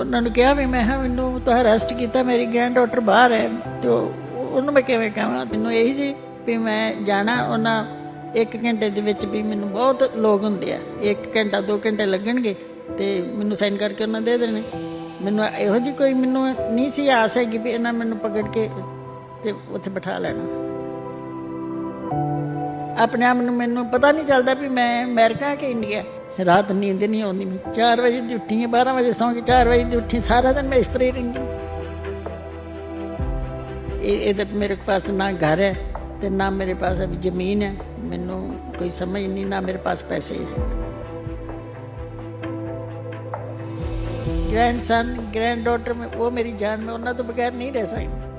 ਉਹਨਾਂ ਨੂੰ ਕਿਹਾ ਵੀ ਮੈਂ ਕਿਹਾ, ਮੈਨੂੰ ਤਾਂ ਅਰੈਸਟ ਕੀਤਾ, ਮੇਰੀ ਗ੍ਰੈਂਡ ਡਾਟਰ ਬਾਹਰ ਹੈ। ਤੇ ਉਹਨੂੰ ਮੈਂ ਕਿਵੇਂ ਕਹਾਂ? ਮੈਨੂੰ ਇਹੀ ਸੀ ਵੀ ਮੈਂ ਜਾਣਾ ਉਹਨਾਂ ਇੱਕ ਘੰਟੇ ਦੇ ਵਿੱਚ ਵੀ ਮੈਨੂੰ ਬਹੁਤ ਲੋਕ ਹੁੰਦੇ ਆ। ਇੱਕ ਘੰਟਾ, ਦੋ ਘੰਟੇ ਲੱਗਣਗੇ ਤੇ ਮੈਨੂੰ ਸਾਈਨ ਕਰਕੇ ਉਹਨਾਂ ਦੇ ਦੇਣੇ। ਮੈਨੂੰ ਇਹੋ ਜੀ ਕੋਈ ਮੈਨੂੰ ਨਹੀਂ ਸੀ ਆਸ ਹੈਗੀ ਵੀ ਇਹਨਾਂ ਮੈਨੂੰ ਪਕੜ ਕੇ ਤੇ ਉੱਥੇ ਬਿਠਾ ਲੈਣਾ। ਆਪਣੇ ਆਪ ਨੂੰ ਮੈਨੂੰ ਪਤਾ ਨਹੀਂ ਚੱਲਦਾ ਵੀ ਮੈਂ ਅਮਰੀਕਾ ਕਿ ਇੰਡੀਆ। ਰਾਤ ਨੀਂਦ ਨਹੀਂ ਆਉਂਦੀ। ਮੈਂ 4 ਵਜੇ ਦੀ ਉੱਠੀ 12 ਵਜੇ ਸੌਂ ਕੇ 4 ਵਜੇ ਦੀ ਉੱਠੀ ਸਾਰਾ ਦਿਨ ਮੈਂ ਇਸ ਤਰ੍ਹਾਂ ਹੀ। ਰਹਿੰਦੀ ਇਹ ਇਹਦੇ ਮੇਰੇ ਪਾਸ ਨਾ ਘਰ ਹੈ ਤੇ ਨਾ ਮੇਰੇ ਪਾਸ ਅਭੀ ਜ਼ਮੀਨ ਹੈ। ਮੈਨੂੰ ਕੋਈ ਸਮਝ ਨਹੀਂ, ਨਾ ਮੇਰੇ ਪਾਸ ਪੈਸੇ ਹੈ। ਗ੍ਰੈਂਡਸਨ ਗ੍ਰੈਂਡ ਡਾਟਰ ਮੈਂ ਉਹ ਮੇਰੀ ਜਾਨ ਮੈਂ ਉਹਨਾਂ ਤੋਂ ਬਗੈਰ ਨਹੀਂ ਰਹਿ ਸਕਦੀ।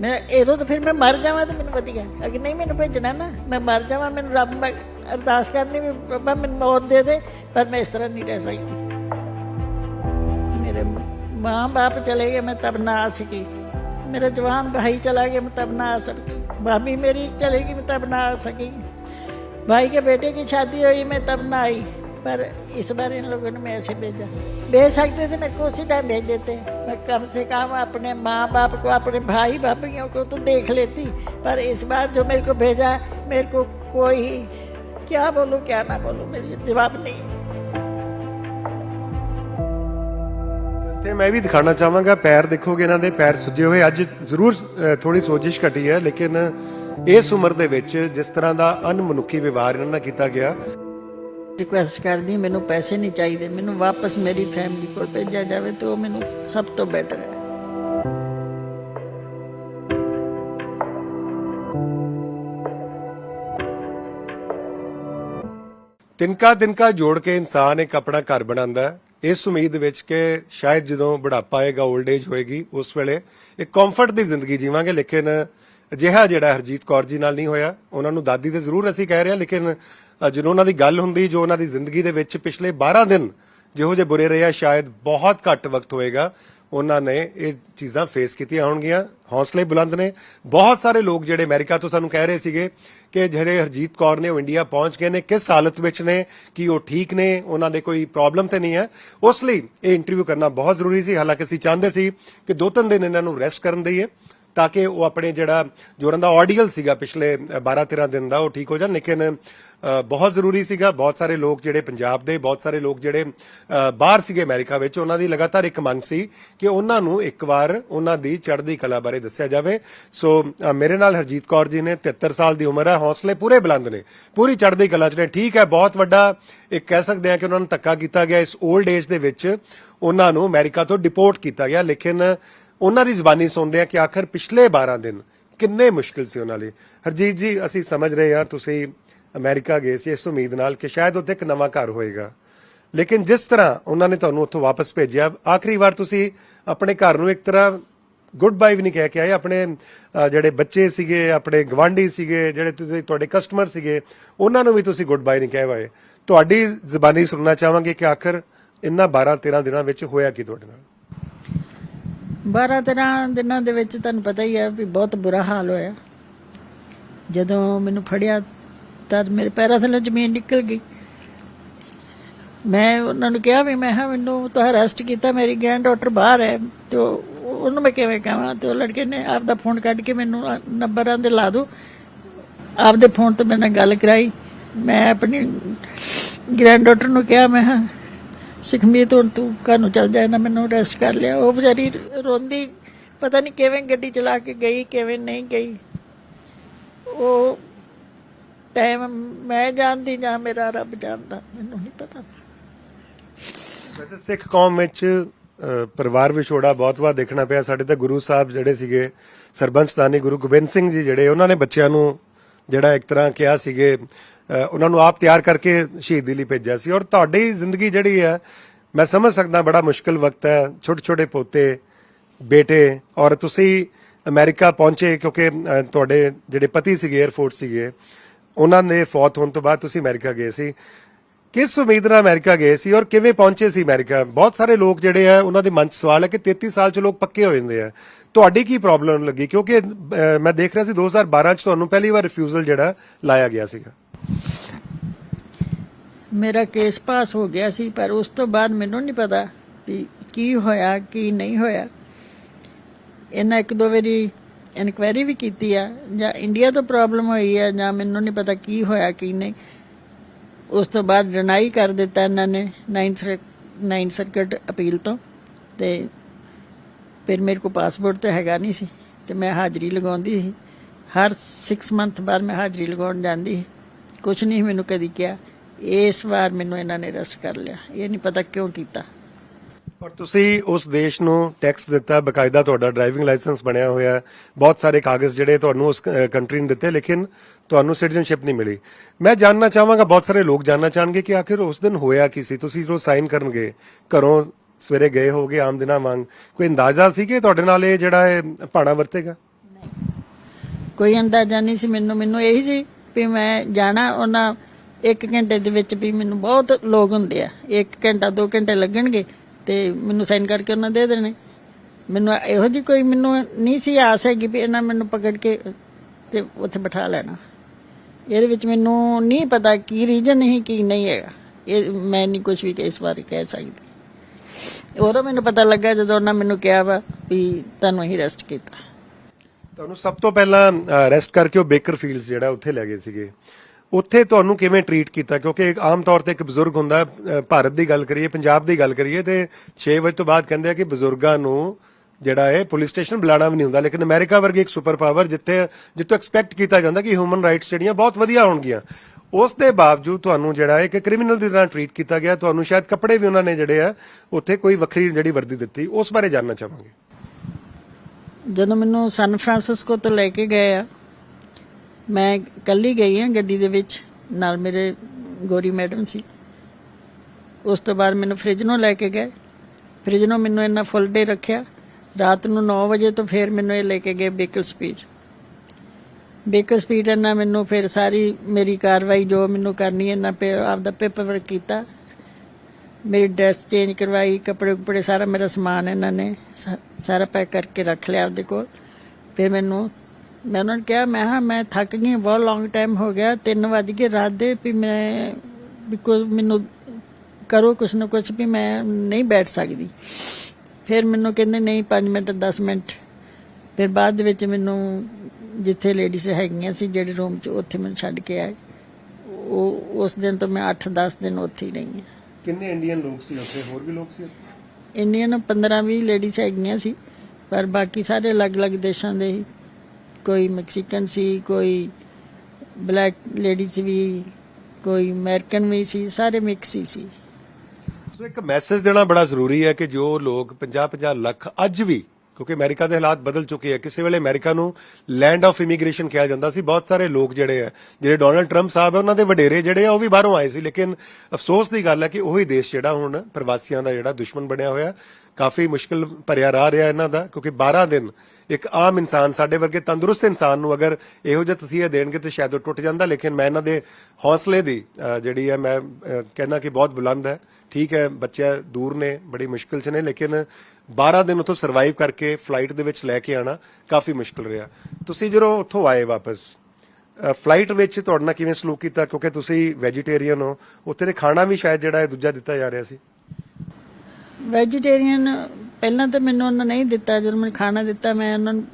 ਮੈਂ ਇਹਦੋਂ ਤਾਂ ਫਿਰ ਮੈਂ ਮਰ ਜਾਵਾਂ ਤੇ ਮੈਨੂੰ ਵਧੀਆ ਅਗਰ ਨਹੀਂ ਮੈਨੂੰ ਭੇਜਣਾ ਨਾ ਮੈਂ ਮਰ ਜਾਵਾਂ ਮੈਨੂੰ ਰੱਬ ਮੈਂ ਅਰਦਾਸ ਕਰਨੀ ਵੀ ਰੱਬਾ ਮੈਨੂੰ ਮੌਤ ਦੇ ਦੇ ਪਰ ਮੈਂ ਇਸ ਤਰ੍ਹਾਂ ਨਹੀਂ ਰਹਿ ਸਕਦੀ ਮੇਰੇ ਮਾਂ ਬਾਪ ਚਲੇ ਗਏ ਮੈਂ ਤਬ ਨਾ ਆ ਸਕੀ ਮੇਰਾ ਜਵਾਨ ਭਾਈ चला गया मैं तब ना आ सकी भाभी मेरी चलेगी मैं तब ना आ सकी भाई के बेटे की शादी हुई मैं तब ना आई पर इस बार इन लोगों ने मैं ऐसे भेजा भेज सकते थे मेरे को उसी टाइम भेज देते मैं कम से कम अपने माँ बाप को अपने भाई भाभियों को तो देख लेती पर इस बार जो मेरे को भेजा मेरे को कोई क्या बोलूँ क्या ना बोलूँ मेरे जवाब नहीं ਤੇ ਮੈਂ ਵੀ ਦਿਖਾਣਾ ਚਾਹਾਂਗਾ ਪੈਰ ਦੇਖੋਗੇ ਇਹਨਾਂ ਦੇ ਪੈਰ ਸੁੱਜੇ ਹੋਏ ਅੱਜ ਜ਼ਰੂਰ ਅ, ਥੋੜੀ ਸੋਜਿਸ਼ ਘਟੀ ਹੈ ਲੇਕਿਨ ਇਸ ਉਮਰ ਦੇ ਵਿੱਚ ਜਿਸ ਤਰ੍ਹਾਂ ਦਾ ਅਨਮਨੁੱਖੀ ਵਿਵਹਾਰ ਇਹਨਾਂ ਨਾਲ ਕੀਤਾ ਗਿਆ ਰਿਕੁਐਸਟ ਕਰਦੀ, ਮੈਨੂੰ ਪੈਸੇ ਨਹੀਂ ਚਾਹੀਦੇ, ਮੈਨੂੰ ਵਾਪਸ ਮੇਰੀ ਫੈਮਿਲੀ ਕੋਲ ਭੇਜਿਆ ਜਾਵੇ ਤੇ ਉਹ ਮੈਨੂੰ ਸਭ ਤੋਂ ਬੈਟਰ ਹੈ। ਤਿਨਕਾ ਤਿਨਕਾ ਜੋੜ ਕੇ ਇਨਸਾਨ ਇੱਕ ਆਪਣਾ ਘਰ ਬਣਾਉਂਦਾ ਹੈ। ਇਸ ਉਮੀਦ ਵਿੱਚ ਕਿ ਸ਼ਾਇਦ ਜਦੋਂ ਬੁਢਾਪਾ ਆਏਗਾ 올ਡ ਏਜ ਹੋਏਗੀ, ਉਸ ਵੇਲੇ ਇੱਕ ਕੰਫਰਟ ਦੀ ਜ਼ਿੰਦਗੀ ਜੀਵਾਂਗੇ। ਲੇਕਿਨ ਅਜਿਹਾ ਜਿਹੜਾ ਹਰਜੀਤ ਕੌਰ ਜੀ ਨਾਲ ਨਹੀਂ ਹੋਇਆ, ਉਹਨਾਂ ਨੂੰ ਦਾਦੀ ਤੇ ਜ਼ਰੂਰ ਅਸੀਂ ਕਹਿ ਰਹੇ ਹਾਂ, ਲੇਕਿਨ ਜਦੋਂ ਉਹਨਾਂ ਦੀ ਗੱਲ ਹੁੰਦੀ ਜੋ ਉਹਨਾਂ ਦੀ ਜ਼ਿੰਦਗੀ ਦੇ ਵਿੱਚ ਪਿਛਲੇ 12 ਦਿਨ ਜਿਹੋ ਜਿਹੇ ਬੁਰੇ ਰਹੇ ਆ, ਸ਼ਾਇਦ ਬਹੁਤ ਘੱਟ ਵਕਤ ਹੋਏਗਾ, ਉਹਨਾਂ ਨੇ ਇਹ ਚੀਜ਼ਾਂ ਫੇਸ ਕੀਤੀਆਂ ਹੋਣਗੀਆਂ, ਹੌਸਲੇ ਬੁਲੰਦ ਨੇ। ਬਹੁਤ ਸਾਰੇ ਲੋਕ ਜਿਹੜੇ ਅਮਰੀਕਾ ਤੋਂ ਸਾਨੂੰ ਕਹਿ ਰਹੇ ਸੀਗੇ ਕਿ ਜਿਹੜੇ ਹਰਜੀਤ ਕੌਰ ਨੇ ਉਹ ਇੰਡੀਆ ਪਹੁੰਚ ਗਏ ਨੇ, ਕਿਸ ਹਾਲਤ ਵਿੱਚ ਨੇ, ਕਿ ਉਹ ਠੀਕ ਨੇ, ਉਹਨਾਂ ਦੇ ਕੋਈ ਪ੍ਰੋਬਲਮ ਤੇ ਨਹੀਂ ਹੈ। ਉਸ ਲਈ ਇਹ ਇੰਟਰਵਿਊ ਕਰਨਾ ਬਹੁਤ ਜ਼ਰੂਰੀ ਸੀ, ਹਾਲਾਂਕਿ ਅਸੀਂ ਚਾਹੁੰਦੇ ਸੀ ਕਿ ਦੋ ਤਿੰਨ ਦਿਨ ਇਹਨਾਂ ਨੂੰ ਰੈਸਟ ਕਰਨ ਦਈਏ। ਤਾਂ ਕਿ ਉਹ ਆਪਣੇ ਜਿਹੜਾ ਜੋ ਉਹਨਾਂ ਦਾ ਆਡੀਅਲ ਸੀਗਾ ਪਿਛਲੇ 12 13 ਦਿਨ ਦਾ, ਉਹ ਠੀਕ ਹੋ ਜਾਣ। ਲੇਕਿਨ ਬਹੁਤ ਜ਼ਰੂਰੀ ਸੀਗਾ। ਬਹੁਤ ਸਾਰੇ ਲੋਕ ਜਿਹੜੇ ਪੰਜਾਬ ਦੇ, ਬਹੁਤ ਸਾਰੇ ਲੋਕ ਜਿਹੜੇ ਬਾਹਰ ਸੀਗੇ ਅਮਰੀਕਾ ਵਿੱਚ, ਉਹਨਾਂ ਦੀ ਲਗਾਤਾਰ ਇੱਕ ਮੰਗ ਸੀ ਕਿ ਉਹਨਾਂ ਨੂੰ ਇੱਕ ਵਾਰ ਉਹਨਾਂ ਦੀ ਚੜ੍ਹਦੀ ਕਲਾ ਬਾਰੇ ਦੱਸਿਆ ਜਾਵੇ। ਸੋ ਮੇਰੇ ਨਾਲ ਹਰਜੀਤ ਕੌਰ ਜੀ ਨੇ 73 ਸਾਲ ਦੀ ਉਮਰ ਹੈ ਹੌਸਲੇ ਪੂਰੇ ਬੁਲੰਦ ਨੇ। ਪੂਰੀ ਚੜ੍ਹਦੀ ਕਲਾ ਚ ਨੇ। ਠੀਕ ਹੈ, ਬਹੁਤ ਵੱਡਾ ਇੱਕ ਕਹਿ ਸਕਦੇ ਹਾਂ ਕਿ ਉਹਨਾਂ ਨੂੰ ਧੱਕਾ ਕੀਤਾ ਗਿਆ। ਇਸ 올ਡ ਏਜ ਦੇ ਵਿੱਚ ਉਹਨਾਂ ਨੂੰ ਅਮਰੀਕਾ ਤੋਂ ਡਿਪੋਰਟ ਕੀਤਾ ਗਿਆ। ਲੇਕਿਨ ਉਹਨਾਂ ਦੀ ਜ਼ੁਬਾਨੀ ਸੁਣਦੇ ਆ ਕਿ ਆਖਰ ਪਿਛਲੇ 12 ਦਿਨ ਕਿੰਨੇ ਮੁਸ਼ਕਿਲ ਸੀ ਉਹਨਾਂ ਲਈ। ਹਰਜੀਤ ਜੀ, ਅਸੀਂ ਸਮਝ ਰਹੇ ਹਾਂ ਤੁਸੀਂ ਅਮਰੀਕਾ ਗਏ ਸੀ, ਇਸ ਉਮੀਦ ਨਾਲ ਕਿ ਸ਼ਾਇਦ ਉੱਥੇ ਇੱਕ ਨਵਾਂ ਘਰ ਹੋਏਗਾ। ਲੇਕਿਨ ਜਿਸ ਤਰ੍ਹਾਂ ਉਹਨਾਂ ਨੇ ਤੁਹਾਨੂੰ ਉੱਥੋਂ ਵਾਪਸ ਭੇਜਿਆ, ਆਖਰੀ ਵਾਰ ਤੁਸੀਂ ਆਪਣੇ ਘਰ ਨੂੰ ਇੱਕ ਤਰ੍ਹਾਂ ਗੁੱਡ ਬਾਈ ਵੀ ਨਹੀਂ ਕਹਿ ਕੇ ਆਏ। ਆਪਣੇ ਜਿਹੜੇ ਬੱਚੇ ਸੀਗੇ, ਆਪਣੇ ਗਵਾਂਢੀ ਸੀਗੇ, ਜਿਹੜੇ ਤੁਸੀਂ, ਤੁਹਾਡੇ ਕਸਟਮਰ ਸੀਗੇ, ਉਹਨਾਂ ਨੂੰ ਵੀ ਤੁਸੀਂ ਗੁੱਡ ਬਾਈ ਨਹੀਂ ਕਹਿ ਪਾਏ। ਤੁਹਾਡੀ ਜ਼ਬਾਨੀ ਸੁਣਨਾ ਚਾਹਾਂਗੇ ਕਿ ਆਖਰ ਇਹਨਾਂ 12 13 ਦਿਨਾਂ ਵਿੱਚ ਹੋਇਆ ਕੀ ਤੁਹਾਡੇ ਨਾਲ? 12 13 ਦਿਨਾਂ ਦੇ ਵਿੱਚ ਤੁਹਾਨੂੰ ਪਤਾ ਹੀ ਹੈ ਵੀ ਬਹੁਤ ਬੁਰਾ ਹਾਲ ਹੋਇਆ। ਜਦੋਂ ਮੈਨੂੰ ਫੜਿਆ ਤਾਂ ਮੇਰੇ ਪੈਰਾਂ ਥੱਲੇ ਜ਼ਮੀਨ ਨਿਕਲ ਗਈ। ਮੈਂ ਉਹਨਾਂ ਨੂੰ ਕਿਹਾ ਵੀ ਮੈਂ ਹਾਂ ਮੈਨੂੰ ਤਾਂ ਅਰੈਸਟ ਕੀਤਾ, ਮੇਰੀ ਗ੍ਰੈਂਡ ਡਾਟਰ ਬਾਹਰ ਹੈ। ਤੇ ਉਹ- ਉਹਨੂੰ ਮੈਂ ਕਿਵੇਂ ਕਹਾਂ? ਤੇ ਉਹ ਲੜਕੇ ਨੇ ਆਪ ਦਾ ਫੋਨ ਕੱਢ ਕੇ ਮੈਨੂੰ ਨੰਬਰਾਂ ਦੇ ਲਾ ਦੋ। ਆਪਦੇ ਫੋਨ ਤੋਂ ਮੇਰੇ ਨਾਲ ਗੱਲ ਕਰਾਈ। ਮੈਂ ਆਪਣੀ ਗ੍ਰੈਂਡ ਡਾਟਰ ਨੂੰ ਕਿਹਾ, ਮੈਂ ਕਿਹਾ ਸੁਖਮੀਤ ਹੁਣ ਤੂੰ ਘਰ ਚੱਲ ਜਾ ਨਾ, ਮੈਨੂੰ ਰੈਸਟ ਕਰ ਲਿਆ। ਉਹ ਵਿਚਾਰੀ ਰੋਂਦੀ, ਪਤਾ ਨਹੀਂ ਕਿਵੇਂ ਗੱਡੀ ਚਲਾ ਕੇ ਗਈ, ਕਿਵੇਂ ਨਹੀਂ ਗਈ। ਉਹ ਟਾਈਮ ਮੈਂ ਜਾਣਦੀ ਜਾਂ ਮੇਰਾ ਰੱਬ ਜਾਣਦਾ, ਮੈਨੂੰ ਨਹੀਂ ਪਤਾ। ਵੈਸੇ ਸਿੱਖ ਕੌਮ ਵਿੱਚ ਪਰਿਵਾਰ ਵਿਛੋੜਾ ਬਹੁਤ ਵਾਰ ਦੇਖਣਾ ਪਿਆ। ਸਾਡੇ ਤਾਂ ਗੁਰੂ ਸਾਹਿਬ ਜਿਹੜੇ ਸੀਗੇ ਸਰਬੰਸਤਾਨੀ ਗੁਰੂ ਗੋਬਿੰਦ ਸਿੰਘ ਜੀ ਜਿਹੜੇ, ਉਹਨਾਂ ਨੇ ਬੱਚਿਆਂ ਨੂੰ ਜਿਹੜਾ ਇੱਕ ਤਰ੍ਹਾਂ ਕਿਹਾ ਸੀਗੇ ਉਹਨਾਂ ਨੂੰ ਆਪ ਤਿਆਰ ਕਰਕੇ ਸ਼ਹੀਦੀ ਲਈ ਭੇਜਿਆ ਸੀ। ਔਰ ਤੁਹਾਡੀ ਜ਼ਿੰਦਗੀ ਜਿਹੜੀ ਹੈ, ਮੈਂ ਸਮਝ ਸਕਦਾ ਬੜਾ ਮੁਸ਼ਕਲ ਵਕਤ ਹੈ। ਛੋਟੇ ਛੋਟੇ ਪੋਤੇ, ਬੇਟੇ ਔਰ ਤੁਸੀਂ ਅਮਰੀਕਾ ਪਹੁੰਚੇ ਕਿਉਂਕਿ ਤੁਹਾਡੇ ਜਿਹੜੇ ਪਤੀ ਸੀਗੇ 에ਅਰਫੋਰਸ ਸੀਗੇ, ਉਹਨਾਂ ਨੇ ਫੌਤ ਹੋਣ ਤੋਂ ਬਾਅਦ ਤੁਸੀਂ ਅਮਰੀਕਾ ਗਏ ਸੀ। ਕਿਸ ਉਮੀਦ ਨਾਲ ਅਮਰੀਕਾ ਗਏ ਸੀ ਔਰ ਕਿਵੇਂ ਪਹੁੰਚੇ ਸੀ ਅਮਰੀਕਾ? ਬਹੁਤ ਸਾਰੇ ਲੋਕ ਜਿਹੜੇ ਆ ਉਹਨਾਂ ਦੇ ਮਨ 'ਚ ਸਵਾਲ ਹੈ ਕਿ 33 ਸਾਲ 'ਚ ਲੋਕ ਪੱਕੇ ਹੋ ਜਾਂਦੇ ਆ। ਤੁਹਾਡੀ ਕੀ ਪ੍ਰੋਬਲਮ ਲੱਗੀ? ਕਿਉਂਕਿ ਮੈਂ ਦੇਖ ਰਿਹਾ ਸੀ 2012 'ਚ ਤੁਹਾਨੂੰ ਪਹਿਲੀ ਵਾਰ ਰਿਫਿਊਜ਼ਲ ਜਿਹੜਾ ਲਾਇਆ ਗਿਆ ਸੀਗਾ। ਮੇਰਾ ਕੇਸ ਪਾਸ ਹੋ ਗਿਆ ਸੀ, ਪਰ ਉਸ ਤੋਂ ਬਾਅਦ ਮੈਨੂੰ ਨਹੀਂ ਪਤਾ ਵੀ ਕੀ ਹੋਇਆ, ਕੀ ਨਹੀਂ ਹੋਇਆ। ਇਹਨਾਂ ਇੱਕ ਦੋ ਵਾਰੀ ਇਨਕੁਆਇਰੀ ਵੀ ਕੀਤੀ ਆ, ਜਾਂ ਇੰਡੀਆ ਤੋਂ ਪ੍ਰੋਬਲਮ ਹੋਈ ਆ, ਜਾਂ ਮੈਨੂੰ ਨਹੀਂ ਪਤਾ ਕੀ ਹੋਇਆ, ਕੀ ਨਹੀਂ। ਉਸ ਤੋਂ ਬਾਅਦ ਡਿਨਾਈ ਕਰ ਦਿੱਤਾ ਇਹਨਾਂ ਨੇ 9 9 ਸਰਕਟ ਅਪੀਲ ਤੋਂ, ਤੇ ਫਿਰ ਮੇਰੇ ਕੋਲ ਪਾਸਪੋਰਟ ਤਾਂ ਹੈਗਾ ਨਹੀਂ ਸੀ, ਤੇ ਮੈਂ ਹਾਜ਼ਰੀ ਲਗਾਉਂਦੀ ਸੀ। ਹਰ 6 ਮੰਥ ਬਾਅਦ ਮੈਂ ਹਾਜ਼ਰੀ ਲਗਾਉਣ ਜਾਂਦੀ ਸੀ। ਕੁਝ ਨਹੀਂ ਮੈਨੂੰ ਕਦੀ ਕਿਹਾ। ਇਸ ਵਾਰ ਮੈਨੂੰ ਇਹਨਾਂ ਨੇ ਅਰੈਸਟ ਕਰ ਲਿਆ। ਇਹ ਨਹੀਂ ਪਤਾ ਕਿਉਂ ਕੀਤਾ। ਪਰ ਤੁਸੀਂ ਉਸ ਦੇਸ਼ ਨੂੰ ਟੈਕਸ ਦਿੱਤਾ ਬਕਾਇਦਾ ਤੁਹਾਡਾ ਡਰਾਈਵਿੰਗ ਲਾਇਸੈਂਸ ਬਣਿਆ ਹੋਇਆ। ਬਹੁਤ ਸਾਰੇ ਕਾਗਜ਼ ਜਿਹੜੇ ਤੁਹਾਨੂੰ ਉਸ ਕੰਟਰੀ ਨੇ ਦਿੱਤੇ ਲੇਕਿਨ ਤੁਹਾਨੂੰ ਸਿਟੀਜ਼ਨਸ਼ਿਪ ਨਹੀਂ ਮਿਲੀ। ਮੈਂ ਜਾਨਣਾ ਚਾਹਾਂਗਾ ਬਹੁਤ ਸਾਰੇ ਲੋਕ ਜਾਨਣਾ ਚਾਹਣਗੇ ਕਿ ਆਖਿਰ ਉਸ ਦਿਨ ਹੋਇਆ ਕੀ ਸੀ? ਤੁਸੀਂ ਜਦੋਂ ਸਾਈਨ ਕਰਨ ਗਏ ਘਰੋਂ ਸਵੇਰੇ ਗਏ ਹੋਗੇ ਆਮ ਦਿਨਾਂ ਵਾਂਗ। ਕੋਈ ਅੰਦਾਜ਼ਾ ਸੀ ਕਿ ਤੁਹਾਡੇ ਨਾਲ ਇਹ ਜਿਹੜਾ ਇਹ ਭਾਣਾ ਵਰਤੇਗਾ? ਕੋਈ ਅੰਦਾਜ਼ਾ ਨਹੀਂ ਸੀ ਮੈਨੂੰ। ਮੈਨੂੰ ਇਹੀ ਸੀ ਵੀ ਮੈਂ ਜਾਣਾ, ਉਹਨਾਂ ਇੱਕ ਘੰਟੇ ਦੇ ਵਿੱਚ ਵੀ ਮੈਨੂੰ ਬਹੁਤ ਲੋਕ ਹੁੰਦੇ ਆ। ਇੱਕ ਘੰਟਾ, ਦੋ ਘੰਟੇ ਲੱਗਣਗੇ ਤੇ ਮੈਨੂੰ ਸਾਈਨ ਕਰਕੇ ਉਹਨਾਂ ਦੇ ਦੇਣੇ। ਮੈਨੂੰ ਇਹੋ ਜੀ ਕੋਈ ਮੈਨੂੰ ਨਹੀਂ ਸੀ ਆਸ ਹੈਗੀ ਵੀ ਇਹਨਾਂ ਮੈਨੂੰ ਪਕੜ ਕੇ ਤੇ ਉੱਥੇ ਬਿਠਾ ਲੈਣਾ। ਇਹਦੇ ਵਿੱਚ ਮੈਨੂੰ ਨਹੀਂ ਪਤਾ ਕੀ ਰੀਜਨ ਨਹੀਂ ਕੀ ਨਹੀਂ ਹੈਗਾ। ਇਹ ਮੈਂ ਨਹੀਂ ਕੁਝ ਵੀ ਇਸ ਬਾਰੇ ਕਹਿ ਸਕਦੀ। ਉਦੋਂ ਮੈਨੂੰ ਪਤਾ ਲੱਗਾ ਜਦੋਂ ਉਹਨਾਂ ਮੈਨੂੰ ਕਿਹਾ ਵਾ ਵੀ ਤੁਹਾਨੂੰ ਹੀ ਰੈਸਟ ਕੀਤਾ। ਤੁਹਾਨੂੰ ਸਭ ਤੋਂ ਪਹਿਲਾਂ ਰੈਸਟ ਕਰਕੇ ਉਹ ਬੇਕਰ ਫੀਲਡਸ ਜਿਹੜਾ ਉੱਥੇ ਲੈ ਗਏ ਸੀਗੇ। ਉੱਥੇ ਤੁਹਾਨੂੰ ਕਿਵੇਂ ਟਰੀਟ ਕੀਤਾ? ਕਿਉਂਕਿ ਆਮ ਤੌਰ ਤੇ ਇੱਕ ਬਜ਼ੁਰਗ ਹੁੰਦਾ ਭਾਰਤ ਦੀ ਗੱਲ ਕਰੀਏ, ਪੰਜਾਬ ਦੀ ਗੱਲ ਕਰੀਏ, ਤੇ 6 ਵਜੇ ਤੋਂ ਬਾਅਦ ਕਹਿੰਦੇ ਆ ਕਿ ਬਜ਼ੁਰਗਾਂ ਨੂੰ ਜਿਹੜਾ ਹੈ ਪੁਲਿਸ ਸਟੇਸ਼ਨ ਬੁਲਾਣਾ ਵੀ ਨਹੀਂ ਹੁੰਦਾ। ਲੇਕਿਨ ਅਮਰੀਕਾ ਵਰਗੀ ਇੱਕ ਸੁਪਰ ਪਾਵਰ ਜਿੱਥੇ, ਜਿੱਥੋਂ ਐਕਸਪੈਕਟ ਕੀਤਾ ਜਾਂਦਾ ਕਿ ਹਿਊਮਨ ਰਾਈਟਸ ਜਿਹੜੀਆਂ ਬਹੁਤ ਵਧੀਆ ਹੋਣਗੀਆਂ। ਉਸ ਦੇ ਬਾਵਜੂਦ ਤੁਹਾਨੂੰ ਜਿਹੜਾ ਹੈ ਕਿ ਕ੍ਰਿਮੀਨਲ ਦੀ ਤਰ੍ਹਾਂ ਟਰੀਟ ਕੀਤਾ ਗਿਆ। ਤੁਹਾਨੂੰ ਸ਼ਾਇਦ ਕੱਪੜੇ ਵੀ ਉਹਨਾਂ ਨੇ ਜਿਹੜੇ ਆ, ਉੱਥੇ ਕੋਈ ਵੱਖਰੀ ਜਿਹੜੀ ਵਰਦੀ ਦਿੱਤੀ। ਉਸ ਬਾਰੇ ਜਾਨਣਾ ਚਾਹਾਂਗੇ। ਜਦੋਂ ਮੈਨੂੰ ਸਨ ਫਰਾਂਸਿਸਕੋ ਤੋਂ ਲੈ ਕੇ ਗਏ ਆ, ਮੈਂ ਇਕੱਲੀ ਗਈ ਹਾਂ ਗੱਡੀ ਦੇ ਵਿੱਚ, ਨਾਲ ਮੇਰੇ ਗੋਰੀ ਮੈਡਮ ਸੀ। ਉਸ ਤੋਂ ਬਾਅਦ ਮੈਨੂੰ ਫ੍ਰਿਜ ਨੂੰ ਲੈ ਕੇ ਗਏ। ਫ੍ਰਿਜ ਨੂੰ ਮੈਨੂੰ ਇੰਨਾ ਫੁੱਲ ਡੇ ਰੱਖਿਆ। ਰਾਤ ਨੂੰ 9 ਵਜੇ ਤੋਂ ਫਿਰ ਮੈਨੂੰ ਇਹ ਲੈ ਕੇ ਗਏ ਬੇਕਰ ਸਪੀਡ ਬੇਕਰ ਸਪੀਡ ਇਹਨਾਂ ਮੈਨੂੰ ਫਿਰ ਸਾਰੀ ਮੇਰੀ ਕਾਰਵਾਈ ਜੋ ਮੈਨੂੰ ਕਰਨੀ ਹੈ ਨਾ ਪੇ ਆਪਦਾ ਪੇਪਰ ਵਰਕ ਕੀਤਾ। ਮੇਰੀ ਡਰੈਸ ਚੇਂਜ ਕਰਵਾਈ, ਕੱਪੜੇ ਕੁਪੜੇ ਸਾਰਾ ਮੇਰਾ ਸਮਾਨ ਇਹਨਾਂ ਨੇ ਸਾ- ਸਾਰਾ ਪੈਕ ਕਰਕੇ ਰੱਖ ਲਿਆ ਆਪਦੇ ਕੋਲ। ਫਿਰ ਮੈਨੂੰ, ਮੈਂ ਉਹਨਾਂ ਨੂੰ ਕਿਹਾ, ਮੈਂ ਹਾਂ ਮੈਂ ਥੱਕ ਗਈ, ਬਹੁਤ ਲੌਂਗ ਟਾਈਮ ਹੋ ਗਿਆ 3 ਵਜ ਕੇ ਰਾਤ ਦੇ, ਵੀ ਮੈਂ, ਵੀ ਕੋਈ ਮੈਨੂੰ ਕਰੋ ਕੁਛ ਨਾ ਕੁਛ, ਵੀ ਮੈਂ ਨਹੀਂ ਬੈਠ ਸਕਦੀ। ਫਿਰ ਮੈਨੂੰ ਕਹਿੰਦੇ, ਨਹੀਂ 5 ਮਿੰਟ 10 ਮਿੰਟ। ਫਿਰ ਬਾਅਦ ਦੇ ਵਿੱਚ ਮੈਨੂੰ ਜਿੱਥੇ ਲੇਡੀਜ਼ ਹੈਗੀਆਂ ਸੀ, ਜਿਹੜੇ ਰੂਮ 'ਚ, ਉੱਥੇ ਮੈਨੂੰ ਛੱਡ ਕੇ ਆਏ। ਉਹ, ਉਸ ਦਿਨ ਤੋਂ ਮੈਂ 8-10 ਦਿਨ ਉੱਥੇ ਹੀ ਰਹੀ ਹਾਂ। ਕਿੰਨੇ ਇੰਡੀਅਨ ਲੋਕ ਸੀ ਉੱਥੇ? ਹੋਰ ਵੀ ਲੋਕ ਸੀ ਇੰਡੀਅਨ 15-20 ਲੇਡੀਜ਼ ਹੈਗੀਆਂ ਸੀ ਪਰ ਬਾਕੀ ਸਾਰੇ ਅਲੱਗ-ਅਲੱਗ ਦੇਸ਼ਾਂ ਦੇ ਸੀ। ਕੋਈ ਮੈਕਸੀਕਨ ਸੀ ਕੋਈ ਬਲੈਕ ਲੇਡੀਜ਼ ਵੀ ਕੋਈ ਅਮਰੀਕਨ ਵੀ ਸੀ ਸਾਰੇ ਮਿਕਸ ਹੀ ਸੀ। ਸੋ ਇੱਕ ਮੈਸੇਜ ਦੇਣਾ ਬੜਾ ਜ਼ਰੂਰੀ ਹੈ ਕਿ ਜੋ ਲੋਕ 50-50 ਲੱਖ ਅੱਜ ਵੀ ਕਿਉਂਕਿ ਅਮਰੀਕਾ ਦੇ ਹਾਲਾਤ ਬਦਲ ਚੁੱਕੇ ਆ। ਕਿਸੇ ਵੇਲੇ ਅਮਰੀਕਾ ਨੂੰ ਲੈਂਡ ਆਫ ਇਮੀਗ੍ਰੇਸ਼ਨ ਕਿਹਾ ਜਾਂਦਾ ਸੀ। ਬਹੁਤ ਸਾਰੇ ਲੋਕ ਜਿਹੜੇ ਆ ਜਿਹੜੇ ਡੋਨਲਡ ਟਰੰਪ ਸਾਹਿਬ ਆ ਉਹਨਾਂ ਦੇ ਵਡੇਰੇ ਜਿਹੜੇ ਆ ਉਹ ਵੀ ਬਾਹਰੋਂ ਆਏ ਸੀ। ਲੇਕਿਨ ਅਫਸੋਸ ਦੀ ਗੱਲ ਹੈ ਕਿ ਉਹੀ ਦੇਸ਼ ਜਿਹੜਾ ਹੁਣ ਪ੍ਰਵਾਸੀਆਂ ਦਾ ਜਿਹੜਾ ਦੁਸ਼ਮਣ ਬਣਿਆ ਹੋਇਆ ਕਾਫੀ ਮੁਸ਼ਕਲ ਭਰਿਆ ਰਾਹ ਰਿਹਾ ਇਹਨਾਂ ਦਾ। ਕਿਉਂਕਿ 12 ਦਿਨ ਇੱਕ ਆਮ ਇਨਸਾਨ ਸਾਡੇ ਵਰਗੇ ਤੰਦਰੁਸਤ ਇਨਸਾਨ ਨੂੰ ਅਗਰ ਇਹੋ ਜਿਹਾ ਤਸੀਹੇ ਦੇਣਗੇ ਤੇ ਸ਼ਾਇਦ ਉਹ ਟੁੱਟ ਜਾਂਦਾ। ਲੇਕਿਨ ਮੈਂ ਇਹਨਾਂ ਦੇ ਹੌਸਲੇ ਦੀ ਜਿਹੜੀ ਹੈ ਮੈਂ ਅਹ, ਕਹਿਣਾ ਕਿ ਬਹੁਤ ਬੁਲੰਦ ਹੈ। ਠੀਕ ਹੈ ਬੱਚੇ ਦੂਰ ਨੇ ਬੜੀ ਮੁਸ਼ਕਲ ਚ ਨੇ ਲੇਕਿਨ 12 ਦਿਨ ਉੱਥੋਂ ਸਰਵਾਈਵ ਕਰਕੇ ਫਲਾਈਟ ਦੇ ਵਿੱਚ ਲੈ ਕੇ ਆਣਾ ਕਾਫੀ ਮੁਸ਼ਕਲ ਰਿਹਾ ਤੁਸੀਂ ਜਦੋਂ ਉੱਥੋਂ ਆਏ ਵਾਪਸ ਫਲਾਈਟ ਵਿੱਚ ਤੁਹਾਡੇ ਨਾਲ ਕਿਵੇਂ ਸਲੂਕ ਕੀਤਾ ਕਿਉਂਕਿ ਤੁਸੀਂ ਵੈਜੀਟੇਰੀਅਨ ਹੋ ਉੱਥੇ ਦੇ ਖਾਣਾ ਵੀ ਸ਼ਾਇਦ ਜਿਹੜਾ ਹੈ ਦੂਜਾ ਦਿੱਤਾ ਜਾ ਰਿਹਾ ਸੀ ਵੈਜੀਟੇਰੀਅਨ ਪਹਿਲਾਂ ਤਾਂ ਮੈਨੂੰ ਉਹਨਾਂ ਨਹੀਂ ਦਿੱਤਾ ਜਦੋਂ ਮੈਨੂੰ ਖਾਣਾ ਦਿੱਤਾ ਮੈਂ ਉਹਨਾਂ ਨੂੰ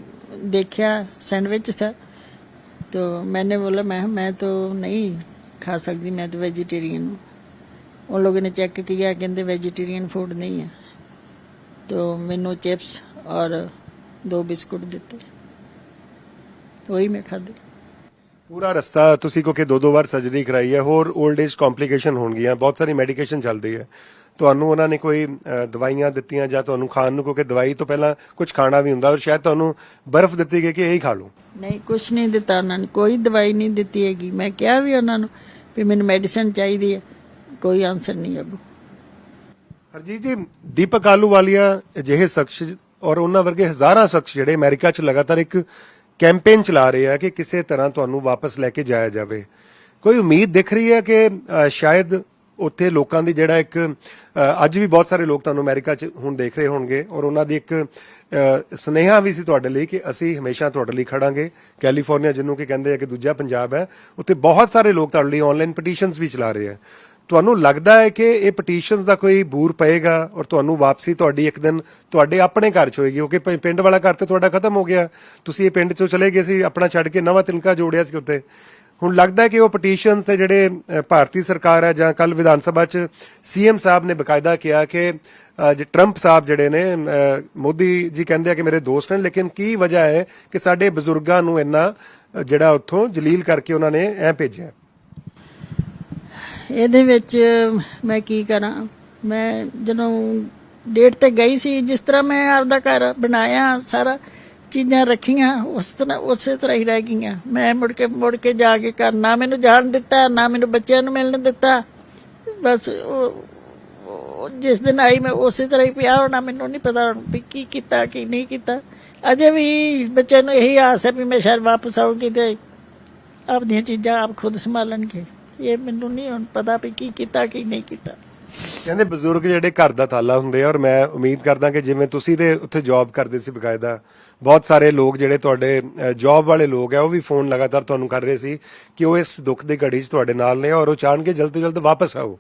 ਦੇਖਿਆ ਸੈਂਡਵਿਚ था तो मैंने बोला मैं मैं तो नहीं खा सकती मैं तो वेजिटेरियन हूँ उन लोगों ने चेक किया कहते वेजिटेरियन फूड नहीं है तो मैनू चिप्स और दो बिस्कुट ਦਿੱਤੇ। ਉਹੀ ਮੈਂ ਖਾਦੇ ਪੂਰਾ ਰਸਤਾ ਤੁਸੀਂ ਕਿਉਂਕਿ ਦੋ ਦੋ ਵਾਰ ਸਰਜਰੀ ਕਰਾਈ ਹੈ ਹੋਰ 올ਡ ਏਜ ਕੰਪਲਿਕੇਸ਼ਨ ਹੋਣਗੀਆਂ ਬਹੁਤ ਸਾਰੀ ਮੈਡੀਕੇਸ਼ਨ ਚੱਲਦੀ ਹੈ। ਤੁਹਾਨੂੰ ਉਹਨਾਂ ਨੇ ਕੋਈ ਦਵਾਈਆਂ ਦਿੱਤੀਆਂ ਜਾਂ ਤੁਹਾਨੂੰ ਖਾਣ ਨੂੰ ਕਿਉਂਕਿ ਦਵਾਈ ਤੋਂ ਪਹਿਲਾਂ ਕੁਝ ਖਾਣਾ ਵੀ ਹੁੰਦਾ ਔਰ ਸ਼ਾਇਦ ਤੁਹਾਨੂੰ ਬਰਫ਼ ਦਿੱਤੀ ਗਈ ਕਿ ਇਹ ਹੀ ਖਾ ਲਓ। ਨਹੀਂ ਕੁਝ ਨਹੀਂ ਦਿੱਤਾ ਉਹਨਾਂ ਨੇ ਕੋਈ ਦਵਾਈ ਨਹੀਂ ਦਿੱਤੀ ਹੈਗੀ। ਮੈਂ ਕਿਹਾ ਵੀ ਉਹਨਾਂ ਨੂੰ ਵੀ ਮੈਨੂੰ ਮੈਡੀਸਨ ਚਾਹੀਦੀ ਹੈ। ਕੋਈ ਆਨਸਰ ਨਹੀਂ ਅੱਗੋਂ। ਹਰਜੀਤ ਜੀ ਦੀਪਕ ਆਲੂਵਾਲੀਆ ਅਜਿਹੇ ਸ਼ਖਸ ਔਰ ਉਹਨਾਂ ਵਰਗੇ ਹਜ਼ਾਰਾਂ ਸ਼ਖਸ ਜਿਹੜੇ ਅਮਰੀਕਾ 'ਚ ਲਗਾਤਾਰ ਇੱਕ ਕੈਂਪੇਨ ਚਲਾ ਰਹੇ ਆ ਕਿ ਕਿਸੇ ਤਰ੍ਹਾਂ ਤੁਹਾਨੂੰ ਵਾਪਸ ਲੈ ਕੇ ਜਾਇਆ ਜਾਵੇ। ਕੋਈ ਉਮੀਦ ਦਿਖ ਰਹੀ ਹੈ ਕਿ ਸ਼ਾਇਦ ਉੱਥੇ ਲੋਕਾਂ ਦੀ ਜਿਹੜਾ ਇੱਕ ਅੱਜ ਵੀ ਬਹੁਤ ਸਾਰੇ ਲੋਕ ਤੁਹਾਨੂੰ ਅਮਰੀਕਾ 'ਚ ਹੁਣ ਦੇਖ ਰਹੇ ਹੋਣਗੇ ਔਰ ਉਹਨਾਂ ਦੀ ਇੱਕ ਅ, ਵੀ ਸੀ ਤੁਹਾਡੇ ਲਈ ਕਿ ਅਸੀਂ ਹਮੇਸ਼ਾ ਤੁਹਾਡੇ ਲਈ ਖੜਾਂਗੇ। ਕੈਲੀਫੋਰਨੀਆ ਜਿਹਨੂੰ ਕਿ ਕਹਿੰਦੇ ਆ ਕਿ ਦੂਜਾ ਪੰਜਾਬ ਹੈ। ਉੱਥੇ ਬਹੁਤ ਸਾਰੇ ਲੋਕ ਤੁਹਾਡੇ ਲਈ ਆਨਲਾਈਨ ਪਟੀਸ਼ਨਸ ਵੀ ਚਲਾ ਰਹੇ ਆ। ਤੁਹਾਨੂੰ ਲੱਗਦਾ ਹੈ ਕਿ ਇਹ ਪਟੀਸ਼ਨਸ ਦਾ ਕੋਈ ਬੂਰ ਪਏਗਾ ਔਰ ਤੁਹਾਨੂੰ ਵਾਪਸੀ ਤੁਹਾਡੀ ਇੱਕ ਦਿਨ ਤੁਹਾਡੇ ਆਪਣੇ ਘਰ ਚ ਹੋਏਗੀ? ਕਿਉਂਕਿ ਪਿੰਡ ਵਾਲਾ ਘਰ ਤੇ ਤੁਹਾਡਾ ਖਤਮ ਹੋ ਗਿਆ। ਤੁਸੀਂ ਇਹ ਪਿੰਡ ਚੋਂ ਚਲੇ ਗਏ ਸੀ, ਆਪਣਾ ਛੱਡ ਕੇ ਨਵਾਂ ਤਿਲਕਾ ਜੋੜਿਆ ਸੀ ਉੱਤੇ ਹੁਣ ਲੱਗਦਾ ਹੈ ਕਿ ਉਹ ਪਟੀਸ਼ਨਸ ਤੇ ਜਿਹੜੇ ਭਾਰਤੀ ਸਰਕਾਰ ਹੈ ਜਾਂ ਕੱਲ ਵਿਧਾਨ ਸਭਾ ਚ ਸੀਐਮ ਸਾਹਿਬ ਨੇ ਬਕਾਇਦਾ ਕਿਹਾ ਕਿ ਜੇ ਟਰੰਪ ਸਾਹਿਬ ਜਿਹੜੇ ਨੇ ਮੋਦੀ ਜੀ ਕਹਿੰਦੇ ਆ ਕਿ ਮੇਰੇ ਦੋਸਤ ਨੇ, ਲੇਕਿਨ ਕੀ ਵਜ੍ਹਾ ਹੈ ਕਿ ਸਾਡੇ ਬਜ਼ੁਰਗਾਂ ਨੂੰ ਇੰਨਾ ਜਿਹੜਾ ਉੱਥੋਂ ਜਲੀਲ ਕਰਕੇ ਉਹਨਾਂ ਨੇ ਐ ਭੇਜਿਆ? ਇਹਦੇ ਵਿੱਚ ਮੈਂ ਕੀ ਕਰਾਂ? ਮੈਂ ਜਦੋਂ ਡੇਟ ਤੇ ਗਈ ਸੀ, ਜਿਸ ਤਰ੍ਹਾਂ ਮੈਂ ਆਪਦਾ ਘਰ ਬਣਾਇਆ, ਸਾਰਾ ਚੀਜ਼ਾਂ ਰੱਖੀਆਂ, ਉਸ ਤਰ੍ਹਾਂ, ਉਸੇ ਤਰ੍ਹਾਂ ਹੀ ਰਹਿ ਗਈਆਂ। ਮੈਂ ਮੁੜ ਕੇ ਮੁੜ ਕੇ ਜਾ ਕੇ ਘਰ ਨਾ ਮੈਨੂੰ ਜਾਣ ਦਿੱਤਾ, ਨਾ ਮੈਨੂੰ ਬੱਚਿਆਂ ਨੂੰ ਮਿਲਣ ਦਿੱਤਾ। ਬਸ ਜਿਸ ਦਿਨ ਆਈ ਮੈਂ ਉਸੇ ਤਰ੍ਹਾਂ ਹੀ ਪਿਆ ਹੋਣਾ, ਮੈਨੂੰ ਨਹੀਂ ਪਤਾ ਵੀ ਕੀ ਕੀਤਾ, ਕੀ ਨਹੀਂ ਕੀਤਾ। ਅਜੇ ਵੀ ਬੱਚਿਆਂ ਨੂੰ ਇਹੀ ਆਸ ਹੈ ਵੀ ਮੈਂ ਸ਼ਾਇਦ ਵਾਪਸ ਆਊਂਗੀ ਤੇ ਆਪਣੀਆਂ ਚੀਜ਼ਾਂ ਆਪ ਖੁਦ ਸੰਭਾਲਣਗੇ। ਇਹ ਮੈਨੂੰ ਨਹੀਂ ਹੁਣ ਪਤਾ ਵੀ ਕੀ ਕੀਤਾ ਕੀ ਨਹੀਂ ਕੀਤਾ। ਕਹਿੰਦੇ ਬਜ਼ੁਰਗ ਜਿਹੜੇ ਘਰ ਦਾ ਤਾਲਾ ਹੁੰਦੇ ਆ ਔਰ ਮੈਂ ਉਮੀਦ ਕਰਦਾ ਕਿ ਜਿਵੇਂ ਤੁਸੀਂ ਤੇ ਉੱਥੇ ਜੌਬ ਕਰਦੇ ਸੀ ਬਕਾਇਦਾ ਬਹੁਤ ਸਾਰੇ ਲੋਕ ਜਿਹੜੇ ਤੁਹਾਡੇ ਜੌਬ ਵਾਲੇ ਲੋਕ ਆ ਉਹ ਵੀ ਫੋਨ ਲਗਾਤਾਰ ਤੁਹਾਨੂੰ ਕਰ ਰਹੇ ਸੀ ਕਿ ਉਹ ਇਸ ਦੁੱਖ ਦੀ ਘੜੀ 'ਚ ਤੁਹਾਡੇ ਨਾਲ ਨੇ ਔਰ ਉਹ ਚਾਹਣਗੇ ਜਲਦ ਤੋਂ ਜਲਦ ਵਾਪਸ ਆਓ।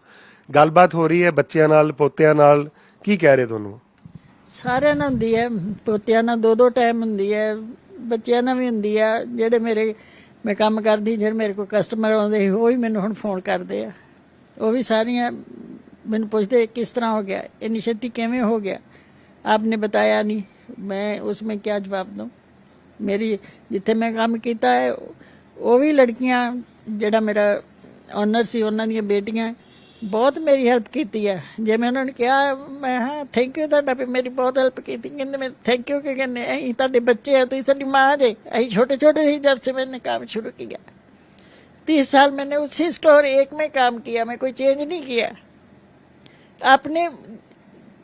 ਗੱਲਬਾਤ ਹੋ ਰਹੀ ਹੈ ਬੱਚਿਆਂ ਨਾਲ ਪੋਤਿਆਂ ਨਾਲ ਕੀ ਕਹਿ ਰਹੇ ਤੁਹਾਨੂੰ? ਸਾਰਿਆਂ ਨਾਲ ਹੁੰਦੀ ਹੈ ਪੋਤਿਆਂ ਨਾਲ ਦੋ ਦੋ ਟਾਈਮ ਹੁੰਦੀ ਹੈ ਬੱਚਿਆਂ ਨਾਲ ਵੀ ਹੁੰਦੀ ਹੈ ਜਿਹੜੇ ਮੇਰੇ ਮੈਂ ਕੰਮ ਕਰਦੀ, ਜਿਹੜੇ ਮੇਰੇ ਕੋਲ ਕਸਟਮਰ ਆਉਂਦੇ ਸੀ, ਉਹ ਵੀ ਮੈਨੂੰ ਹੁਣ ਫੋਨ ਕਰਦੇ ਆ। ਉਹ ਵੀ ਸਾਰੀਆਂ ਮੈਨੂੰ ਪੁੱਛਦੇ, ਕਿਸ ਤਰ੍ਹਾਂ ਹੋ ਗਿਆ? ਇਹ ਨਿਸ਼ਚਿਤੀ ਕਿਵੇਂ ਹੋ ਗਿਆ? ਆਪਨੇ ਬਤਾਇਆ ਨਹੀਂ। ਮੈਂ ਉਸ ਉਸमें ਕੀ ਜਵਾਬ ਦਵਾਂ ਮੇਰੀ ਜਿੱਥੇ ਮੈਂ ਕੰਮ ਕੀਤਾ ਹੈ, ਉਹ ਵੀ ਲੜਕੀਆਂ, ਜਿਹੜਾ ਮੇਰਾ ਆਨਰ ਸੀ, ਉਹਨਾਂ ਦੀਆਂ ਬੇਟੀਆਂ ਬਹੁਤ ਮੇਰੀ ਹੈਲਪ ਕੀਤੀ ਹੈ ਜੇ ਮੈਂ ਉਹਨਾਂ ਨੂੰ ਕਿਹਾ ਮੈਂ ਹਾਂ ਥੈਂਕ ਯੂ ਤੁਹਾਡਾ ਵੀ ਮੇਰੀ ਬਹੁਤ ਹੈਲਪ ਕੀਤੀ ਕਹਿੰਦੇ ਮੈਂ ਥੈਂਕ ਯੂ ਕਿ ਕਹਿੰਦੇ ਅਸੀਂ ਤੁਹਾਡੇ ਬੱਚੇ ਆ ਤੁਸੀਂ ਸਾਡੀ ਮਾਂ ਜੇ ਅਸੀਂ छोटे छोटे ही जब से मैंने काम शुरू किया तीस साल मैंने उसी स्टोर एक में काम किया मैं कोई चेंज नहीं किया अपने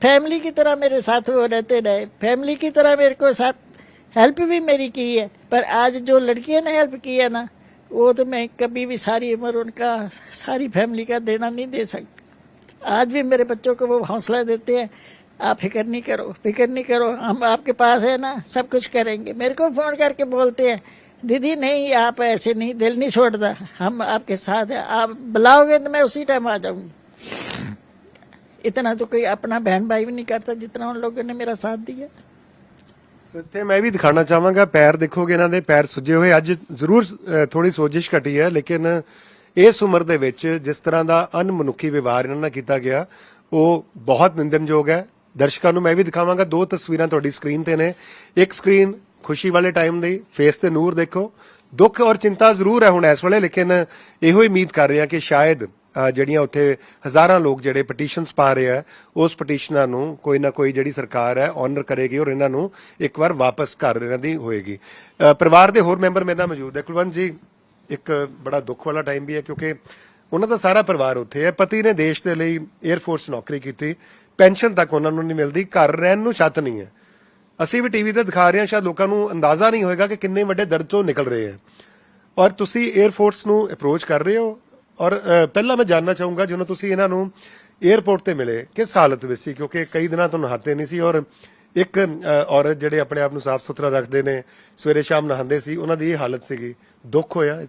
फैमिली की तरह मेरे साथ वो रहते रहे फैमिली की तरह मेरे को साथ हेल्प भी मेरी की है पर आज जो लड़कियों ने हेल्प की है ना वो तो मैं कभी भी सारी उम्र उनका, सारी फैमिली का देना नहीं दे सकती। आज भी मेरे बच्चों को वो हौसला देते हैं, आप फ़िक्र नहीं करो, फ़िक्र नहीं करो, हम आपके पास है ना, सब कुछ करेंगे। मेरे को फ़ोन करके बोलते हैं, दीदी, नहीं, आप ऐसे नहीं, दिल नहीं छोड़ता, हम आपके साथ हैं, आप बुलाओगे तो मैं उसी टाइम आ जाऊँगी। इतना तो कोई अपना बहन भाई भी नहीं करता जितना उन लोगों ने मेरा साथ दिया। ਸੋ ਇੱਥੇ ਮੈਂ ਵੀ ਦਿਖਾਣਾ ਚਾਹਾਂਗਾ ਪੈਰ ਦੇਖੋਗੇ ਇਹਨਾਂ ਦੇ ਪੈਰ ਸੁੱਜੇ ਹੋਏ। ਅੱਜ ਜ਼ਰੂਰ ਅ, ਥੋੜੀ ਸੋਜਿਸ਼ ਘਟੀ ਹੈ ਲੇਕਿਨ ਇਸ ਉਮਰ ਦੇ ਵਿੱਚ ਜਿਸ ਤਰ੍ਹਾਂ ਦਾ ਅਨਮਨੁੱਖੀ ਵਿਵਹਾਰ ਇਹਨਾਂ ਨਾਲ ਕੀਤਾ ਗਿਆ ਉਹ ਬਹੁਤ ਨਿੰਦਨਯੋਗ ਹੈ। ਦਰਸ਼ਕਾਂ ਨੂੰ ਮੈਂ ਵੀ ਦਿਖਾਵਾਂਗਾ ਦੋ ਤਸਵੀਰਾਂ ਤੁਹਾਡੀ ਸਕਰੀਨ ਤੇ ਨੇ। ਇੱਕ ਸਕਰੀਨ ਖੁਸ਼ੀ ਵਾਲੇ ਟਾਈਮ ਦੀ ਫੇਸ ਤੇ ਨੂਰ ਦੇਖੋ। ਦੁੱਖ ਔਰ ਚਿੰਤਾ ਜ਼ਰੂਰ ਹੈ ਹੁਣ ਇਸ ਵੇਲੇ ਲੇਕਿਨ ਇਹੋ ਹੀ ਉਮੀਦ ਕਰ ਰਿਹਾ ਕਿ ਸ਼ਾਇਦ ਜਿਹੜੀਆਂ ਉੱਥੇ ਹਜ਼ਾਰਾਂ ਲੋਕ ਜਿਹੜੇ ਪਟੀਸ਼ਨਸ ਪਾ ਰਹੇ ਆ, ਉਸ ਪਟੀਸ਼ਨਾਂ ਨੂੰ ਕੋਈ ਨਾ ਕੋਈ ਜਿਹੜੀ ਸਰਕਾਰ ਹੈ ਆਨਰ ਕਰੇਗੀ ਔਰ ਇਹਨਾਂ ਨੂੰ ਇੱਕ ਵਾਰ ਵਾਪਸ ਘਰ ਇਹਨਾਂ ਦੀ ਹੋਏਗੀ। ਪਰਿਵਾਰ ਦੇ ਹੋਰ ਮੈਂਬਰ ਮੇਰੇ ਨਾਲ ਮੌਜੂਦ ਹੈ। ਕੁਲਵੰਤ ਜੀ, ਇੱਕ ਬੜਾ ਦੁੱਖ ਵਾਲਾ ਟਾਈਮ ਵੀ ਹੈ ਕਿਉਂਕਿ ਉਹਨਾਂ ਦਾ ਸਾਰਾ ਪਰਿਵਾਰ ਉੱਥੇ ਹੈ। ਪਤੀ ਨੇ ਦੇਸ਼ ਦੇ ਲਈ 에ਅਰ ਫੋਰਸ ਨੌਕਰੀ ਕੀਤੀ। ਪੈਨਸ਼ਨ ਤੱਕ ਉਹਨਾਂ ਨੂੰ ਨਹੀਂ ਮਿਲਦੀ। ਘਰ ਰਹਿਣ ਨੂੰ ਛੱਤ ਨਹੀਂ ਹੈ। ਅਸੀਂ ਵੀ ਟੀਵੀ ਤੇ ਦਿਖਾ ਰਹੇ ਹਾਂ, ਸ਼ਾਇਦ ਲੋਕਾਂ ਨੂੰ ਅੰਦਾਜ਼ਾ ਨਹੀਂ ਹੋਏਗਾ ਕਿ ਕਿੰਨੇ ਵੱਡੇ ਦਰਦ ਤੋਂ ਨਿਕਲ ਰਹੇ ਹੈ। ਔਰ ਤੁਸੀਂ 에ਅਰ ਫੋਰਸ ਨੂੰ ਅਪਰੋਚ ਕਰ ਰਹੇ ਹੋ? ਔਰ ਪਹਿਲਾਂ ਮੈਂ ਜਾਨਣਾ ਚਾਹੂੰਗਾ ਜਦੋਂ ਤੁਸੀਂ ਇਹਨਾਂ ਨੂੰ 에ਅਰਪੋਰਟ ਤੇ ਮਿਲੇ ਕਿਸ ਹਾਲਤ ਵਿੱਚ ਸੀ? ਕਿਉਂਕਿ ਕਈ ਦਿਨਾਂ ਤੋਂ ਨਹਾਤੇ ਨਹੀਂ ਸੀ ਔਰ ਇੱਕ ਔਰਤ ਜਿਹੜੇ ਆਪਣੇ ਆਪ ਨੂੰ ਸਾਫ਼ ਸੁਥਰਾ ਰੱਖਦੇ ਨੇ, ਸਵੇਰੇ ਸ਼ਾਮ ਨਹਾਉਂਦੇ ਸੀ, ਉਹਨਾਂ ਦੀ ਇਹ ਹਾਲਤ ਸੀਗੀ। ਦੁੱਖ ਹੋਇਆ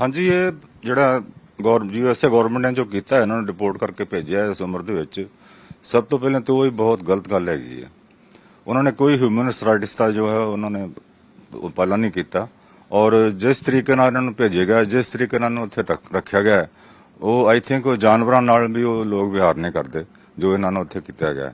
ਹਾਂਜੀ, ਇਹ ਜਿਹੜਾ ਗੌਰ ਯੂਐਸਏ ਗਵਰਨਮੈਂਟ ਨੇ ਜੋ ਕੀਤਾ ਇਹਨਾਂ ਨੂੰ ਰਿਪੋਰਟ ਕਰਕੇ ਭੇਜਿਆ ਇਸ ਉਮਰ ਦੇ ਵਿੱਚ, ਸਭ ਤੋਂ ਪਹਿਲਾਂ ਤਾਂ ਉਹ ਹੀ ਬਹੁਤ ਗਲਤ ਗੱਲ ਹੈਗੀ ਹੈ। ਉਹਨਾਂ ਨੇ ਕੋਈ ਹਿਊਮਨ ਰਾਈਟਸ ਦਾ ਜੋ ਹੈ, ਉਹਨਾਂ ਨੇ ਉਹ ਪਾਲਣ ਨਹੀਂ ਕੀਤਾ। ਔਰ ਜਿਸ ਤਰੀਕੇ ਨਾਲ ਇਹਨਾਂ ਨੂੰ ਭੇਜਿਆ ਗਿਆ, ਜਿਸ ਤਰੀਕੇ ਨਾਲ ਇਹਨਾਂ ਨੂੰ ਉੱਥੇ ਤੱਕ ਰੱਖਿਆ ਗਿਆ, ਉਹ ਆਈ ਥਿੰਕ ਉਹ ਜਾਨਵਰਾਂ ਨਾਲ ਵੀ ਉਹ ਲੋਕ ਵਿਹਾਰ ਨਹੀਂ ਕਰਦੇ, ਜੋ ਇਹਨਾਂ ਨੂੰ ਉੱਥੇ ਕੀਤਾ ਗਿਆ।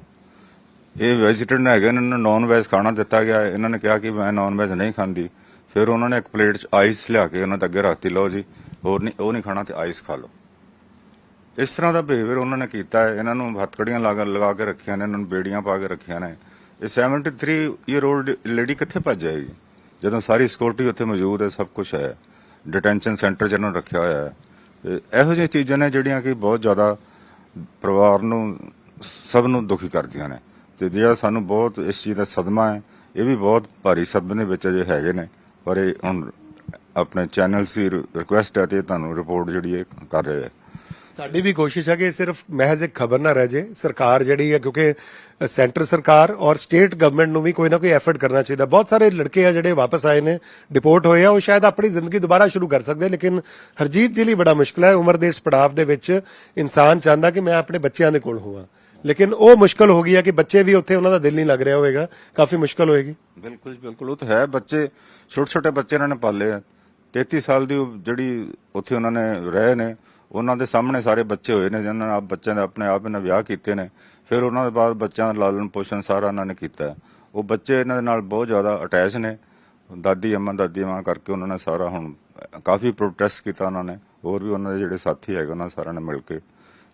ਇਹ ਵੈਜੀਟੇਰੀਅਨ ਹੈਗੇ, ਇਹਨਾਂ ਨੂੰ ਨਾਨ ਵੈਜ ਖਾਣਾ ਦਿੱਤਾ ਗਿਆ। ਇਹਨਾਂ ਨੇ ਕਿਹਾ ਕਿ ਮੈਂ ਨਾਨ ਵੈਜ ਨਹੀਂ ਖਾਂਦੀ। ਫਿਰ ਉਹਨਾਂ ਨੇ ਇੱਕ ਪਲੇਟ 'ਚ ਆਈਸ ਲਿਆ ਕੇ ਉਹਨਾਂ ਦੇ ਅੱਗੇ ਰੱਖਤੀ, ਲਓ ਜੀ, ਹੋਰ ਨਹੀਂ, ਉਹ ਨਹੀਂ ਖਾਣਾ ਤੇ ਆਈਸ ਖਾ ਲਓ। ਇਸ ਤਰ੍ਹਾਂ ਦਾ ਬਿਹੇਵੀਅਰ ਉਹਨਾਂ ਨੇ ਕੀਤਾ ਹੈ। ਇਹਨਾਂ ਨੂੰ ਹੱਥਕੜੀਆਂ ਲਗਾ ਲਗਾ ਕੇ ਰੱਖੀਆਂ ਨੇ, ਇਹਨਾਂ ਨੂੰ ਬੇੜੀਆਂ ਪਾ ਕੇ ਰੱਖੀਆਂ ਨੇ। ਇਹ 73 ਈਅਰ 올ਡ ਲੇਡੀ ਕਿੱਥੇ ਭੱਜ ਜਾਏਗੀ ਜਦੋਂ ਸਾਰੀ ਸਿਕਿਉਰਿਟੀ ਉੱਥੇ ਮੌਜੂਦ ਹੈ, ਸਭ ਕੁਝ ਹੈ। ਡਿਟੈਂਸ਼ਨ ਸੈਂਟਰ ਜਿਹਨਾਂ ਨੂੰ ਰੱਖਿਆ ਹੋਇਆ ਹੈ। ਤੇ ਇਹੋ ਜਿਹੀਆਂ ਚੀਜ਼ਾਂ ਨੇ ਜਿਹੜੀਆਂ ਕਿ ਬਹੁਤ ਜ਼ਿਆਦਾ ਪਰਿਵਾਰ ਨੂੰ, ਸਭ ਨੂੰ ਦੁਖੀ ਕਰਦੀਆਂ ਨੇ। ਤੇ ਜਿਹੜਾ ਸਾਨੂੰ ਬਹੁਤ ਇਸ ਚੀਜ਼ ਦਾ ਸਦਮਾ ਹੈ, ਇਹ ਵੀ ਬਹੁਤ ਭਾਰੀ ਸਦਮੇ ਵਿੱਚ ਅਜੇ ਹੈਗੇ ਨੇ। ਪਰ ਇਹ ਹੁਣ ਆਪਣੇ ਚੈਨਲਸ ਦੀ ਰਿਕੁਐਸਟ ਹੈ ਤੇ ਤੁਹਾਨੂੰ ਰਿਪੋਰਟ ਜਿਹੜੀ ਇਹ ਕਰ ਰਹੇ ਹੈ। ਸਾਡੀ ਵੀ ਕੋਸ਼ਿਸ਼ ਹੈ ਕਿ ਸਿਰਫ ਮਹਿਜ਼ ਇੱਕ ਖਬਰ ਨਾ ਰਹਿ ਜੇ, ਸਰਕਾਰ ਜਿਹੜੀ ਹੈ, ਕਿਉਂਕਿ ਸੈਂਟਰ ਸਰਕਾਰ ਔਰ ਸਟੇਟ ਗਵਰਨਮੈਂਟ ਨੂੰ ਵੀ ਕੋਈ ਨਾ ਕੋਈ ਐਫਰਟ ਕਰਨਾ ਚਾਹੀਦਾ। ਬਹੁਤ ਸਾਰੇ ਲੜਕੇ ਆ ਜਿਹੜੇ ਵਾਪਸ ਆਏ ਨੇ ਡਿਪੋਰਟ ਹੋਏ ਆ, ਉਹ ਸ਼ਾਇਦ ਆਪਣੀ ਜ਼ਿੰਦਗੀ ਦੁਬਾਰਾ ਸ਼ੁਰੂ ਕਰ ਸਕਦੇ ਲੇਕਿਨ ਹਰਜੀਤ ਜੀ ਲਈ ਬੜਾ ਮੁਸ਼ਕਲ ਹੈ। ਉਮਰ ਦੇ ਇਸ ਪੜਾਵ ਦੇ ਵਿੱਚ ਇਨਸਾਨ ਚਾਹੁੰਦਾ ਕਿ ਮੈਂ ਆਪਣੇ ਬੱਚਿਆਂ ਦੇ ਕੋਲ ਹੋਵਾਂ। ਲੇਕਿਨ ਉਹ ਮੁਸ਼ਕਲ ਹੋ ਗਈ ਹੈ ਕਿ ਬੱਚੇ ਵੀ ਉੱਥੇ ਉਹਨਾਂ ਦਾ ਦਿਲ ਨਹੀਂ ਲੱਗ ਰਿਹਾ ਹੋਵੇਗਾ। ਕਾਫੀ ਮੁਸ਼ਕਲ ਹੋਏਗੀ। ਬਿਲਕੁਲ ਬਿਲਕੁਲ। ਉਹ ਤਾਂ ਹੈ, ਬੱਚੇ ਛੋਟੇ ਛੋਟੇ ਬੱਚੇ ਇਹਨਾਂ ਨੇ ਪਾਲੇ ਆ। 33 ਸਾਲ ਦੀ ਜਿਹੜੀ ਉੱਥੇ ਉਹਨਾਂ ਨੇ ਰਹੇ ਨੇ ਉਹਨਾਂ ਦੇ ਸਾਹਮਣੇ ਸਾਰੇ ਬੱਚੇ ਹੋਏ ਨੇ, ਜਿਨ੍ਹਾਂ ਨੇ ਆਪ ਬੱਚਿਆਂ ਦੇ ਆਪਣੇ ਆਪ ਇਹਨਾਂ ਵਿਆਹ ਕੀਤੇ ਨੇ। ਫਿਰ ਉਹਨਾਂ ਦੇ ਬਾਅਦ ਬੱਚਿਆਂ ਦਾ ਲਾਲਣ ਪੋਸ਼ਣ ਸਾਰਾ ਇਹਨਾਂ ਨੇ ਕੀਤਾ। ਉਹ ਬੱਚੇ ਇਹਨਾਂ ਦੇ ਨਾਲ ਬਹੁਤ ਜ਼ਿਆਦਾ ਅਟੈਚ ਨੇ। ਦਾਦੀ, ਅੰਮਾ, ਦਾਦੀ, ਮਾਂ ਕਰਕੇ ਉਹਨਾਂ ਨੇ ਸਾਰਾ ਹੁਣ ਕਾਫੀ ਪ੍ਰੋਟੈਸਟ ਕੀਤਾ ਉਹਨਾਂ ਨੇ। ਹੋਰ ਵੀ ਉਹਨਾਂ ਦੇ ਜਿਹੜੇ ਸਾਥੀ ਹੈਗੇ, ਉਹਨਾਂ ਸਾਰਿਆਂ ਨੇ ਮਿਲ ਕੇ।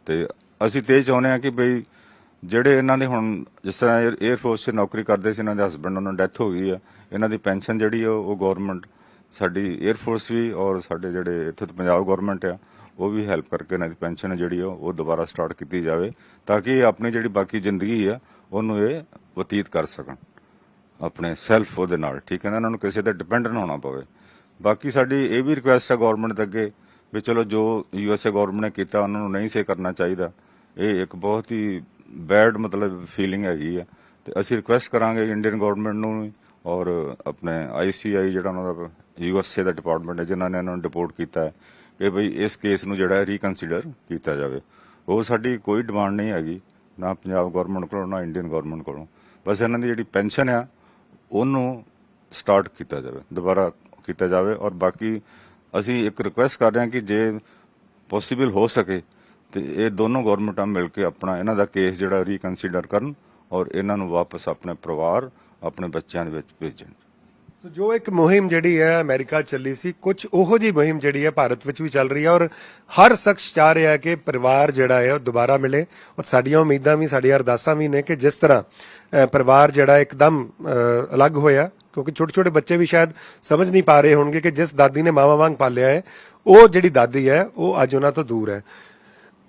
ਤੇ ਅਸੀਂ ਤੇ ਇਹ ਚਾਹੁੰਦੇ ਹਾਂ ਕਿ ਬਈ ਜਿਹੜੇ ਇਹਨਾਂ ਦੇ ਹੁਣ ਜਿਸ ਤਰ੍ਹਾਂ 에ਅਰ ਫੋਰਸ 'ਚ ਨੌਕਰੀ ਕਰਦੇ ਸੀ, ਇਹਨਾਂ ਦੇ ਹਸਬੰਡ ਉਹਨਾਂ ਨੂੰ ਡੈਥ ਹੋ ਗਈ ਆ, ਇਹਨਾਂ ਦੀ ਪੈਨਸ਼ਨ ਜਿਹੜੀ ਆ, ਉਹ ਗਵਰਨਮੈਂਟ ਸਾਡੀ 에ਅਰ ਫੋਰਸ ਵੀ ਔਰ ਸਾਡੇ ਜਿਹੜੇ ਇੱਥੇ ਪੰਜਾਬ ਗਵਰਨਮੈਂਟ ਆ ਉਹ ਵੀ ਹੈਲਪ ਕਰਕੇ ਇਹਨਾਂ ਦੀ ਪੈਨਸ਼ਨ ਜਿਹੜੀ ਆ ਉਹ ਦੁਬਾਰਾ ਸਟਾਰਟ ਕੀਤੀ ਜਾਵੇ ਤਾਂ ਕਿ ਇਹ ਆਪਣੀ ਜਿਹੜੀ ਬਾਕੀ ਜ਼ਿੰਦਗੀ ਆ, ਉਹਨੂੰ ਇਹ ਬਤੀਤ ਕਰ ਸਕਣ। ਆਪਣੇ ਸੈਲਫ ਉਹਦੇ ਨਾਲ, ਠੀਕ ਹੈ ਨਾ? ਇਹਨਾਂ ਨੂੰ ਕਿਸੇ ਤੇ ਡਿਪੈਂਡ ਨਾ ਹੋਣਾ ਪਵੇ। ਬਾਕੀ ਸਾਡੀ ਇਹ ਵੀ ਰਿਕੁਐਸਟ ਹੈ ਗਵਰਨਮੈਂਟ ਦੇ ਅੱਗੇ ਵੀ ਚਲੋ ਜੋ ਯੂਐਸਏ ਗਵਰਨਮੈਂਟ ਨੇ ਕੀਤਾ, ਉਹਨਾਂ ਨੂੰ ਨਹੀਂ ਸੇ ਕਰਨਾ ਚਾਹੀਦਾ। ਇਹ ਇੱਕ ਬਹੁਤ ਹੀ ਬੈਡ ਮਤਲਬ ਫੀਲਿੰਗ ਹੈਗੀ ਆ। ਤੇ ਅਸੀਂ ਰਿਕੁਐਸਟ ਕਰਾਂਗੇ ਇੰਡੀਅਨ ਗਵਰਨਮੈਂਟ ਨੂੰ ਵੀ ਔਰ ਆਪਣੇ ਆਈਸੀਆਈ ਜਿਹੜਾ ਉਹਨਾਂ ਦਾ ਯੂਐਸਏ ਦਾ ਡਿਪਾਰਟਮੈਂਟ ਹੈ, ਜਿਨ੍ਹਾਂ ਨੇ ਇਹਨਾਂ ਨੂੰ ਡਿਪੋਰਟ ਕੀਤਾ ਹੈ ਕਿ ਭਈ ਇਸ ਕੇਸ ਨੂੰ ਜਿਹੜਾ ਰੀਕਨਸੀਡਰ ਕੀਤਾ ਜਾਵੇ। ਉਹ ਸਾਡੀ ਕੋਈ ਡਿਮਾਂਡ ਨਹੀਂ ਹੈਗੀ, ਨਾ ਪੰਜਾਬ ਗਵਰਨਮੈਂਟ ਕੋਲੋਂ, ਨਾ ਇੰਡੀਅਨ ਗਵਰਨਮੈਂਟ ਕੋਲੋਂ। ਬਸ ਇਹਨਾਂ ਦੀ ਜਿਹੜੀ ਪੈਨਸ਼ਨ ਆ, ਉਹਨੂੰ ਸਟਾਰਟ ਕੀਤਾ ਜਾਵੇ, ਦੁਬਾਰਾ ਕੀਤਾ ਜਾਵੇ। ਔਰ ਬਾਕੀ ਅਸੀਂ ਇੱਕ ਰਿਕੁਐਸਟ ਕਰ ਰਹੇ ਹਾਂ ਕਿ ਜੇ ਪੋਸੀਬਲ ਹੋ ਸਕੇ, ਤੇ ਇਹ ਦੋਨੋਂ ਗਵਰਨਮੈਂਟਾਂ ਮਿਲ ਕੇ ਆਪਣਾ ਇਹਨਾਂ ਦਾ ਕੇਸ ਜਿਹੜਾ ਰੀਕਨਸੀਡਰ ਕਰਨ ਔਰ ਇਹਨਾਂ ਨੂੰ ਵਾਪਸ ਆਪਣੇ ਪਰਿਵਾਰ, ਆਪਣੇ ਬੱਚਿਆਂ ਦੇ ਵਿੱਚ ਭੇਜਣ। ਸੋ ਜੋ ਇੱਕ ਮੁਹਿੰਮ ਜਿਹੜੀ ਹੈ ਅਮਰੀਕਾ ਚੱਲੀ ਸੀ ਕੁਝ ਉਹੋ ਜੀ ਮੁਹਿੰਮ ਜਿਹੜੀ ਹੈ ਭਾਰਤ ਵਿੱਚ ਵੀ ਚੱਲ ਰਹੀ ਹੈ ਔਰ ਹਰ ਸ਼ਖਸ ਚਾਹ ਰਿਹਾ ਹੈ ਕਿ ਪਰਿਵਾਰ ਜਿਹੜਾ ਹੈ ਉਹ ਦੁਬਾਰਾ ਮਿਲੇ ਔਰ ਸਾਡੀਆਂ ਉਮੀਦਾਂ ਵੀ, ਸਾਡੀਆਂ ਅਰਦਾਸਾਂ ਵੀ ਨੇ ਕਿ ਜਿਸ ਤਰ੍ਹਾਂ ਪਰਿਵਾਰ ਜਿਹੜਾ ਇੱਕਦਮ ਅਲੱਗ ਹੋਇਆ, ਕਿਉਂਕਿ ਛੋਟੇ ਛੋਟੇ ਬੱਚੇ ਵੀ ਸ਼ਾਇਦ ਸਮਝ ਨਹੀਂ ਪਾ ਰਹੇ ਹੋਣਗੇ ਕਿ ਜਿਸ ਦਾਦੀ ਨੇ ਮਾਵਾ ਵਾਂਗ ਪਾਲਿਆ ਹੈ, ਉਹ ਜਿਹੜੀ ਦਾਦੀ ਹੈ, ਉਹ ਅੱਜ ਉਹਨਾਂ ਤੋਂ ਦੂਰ ਹੈ।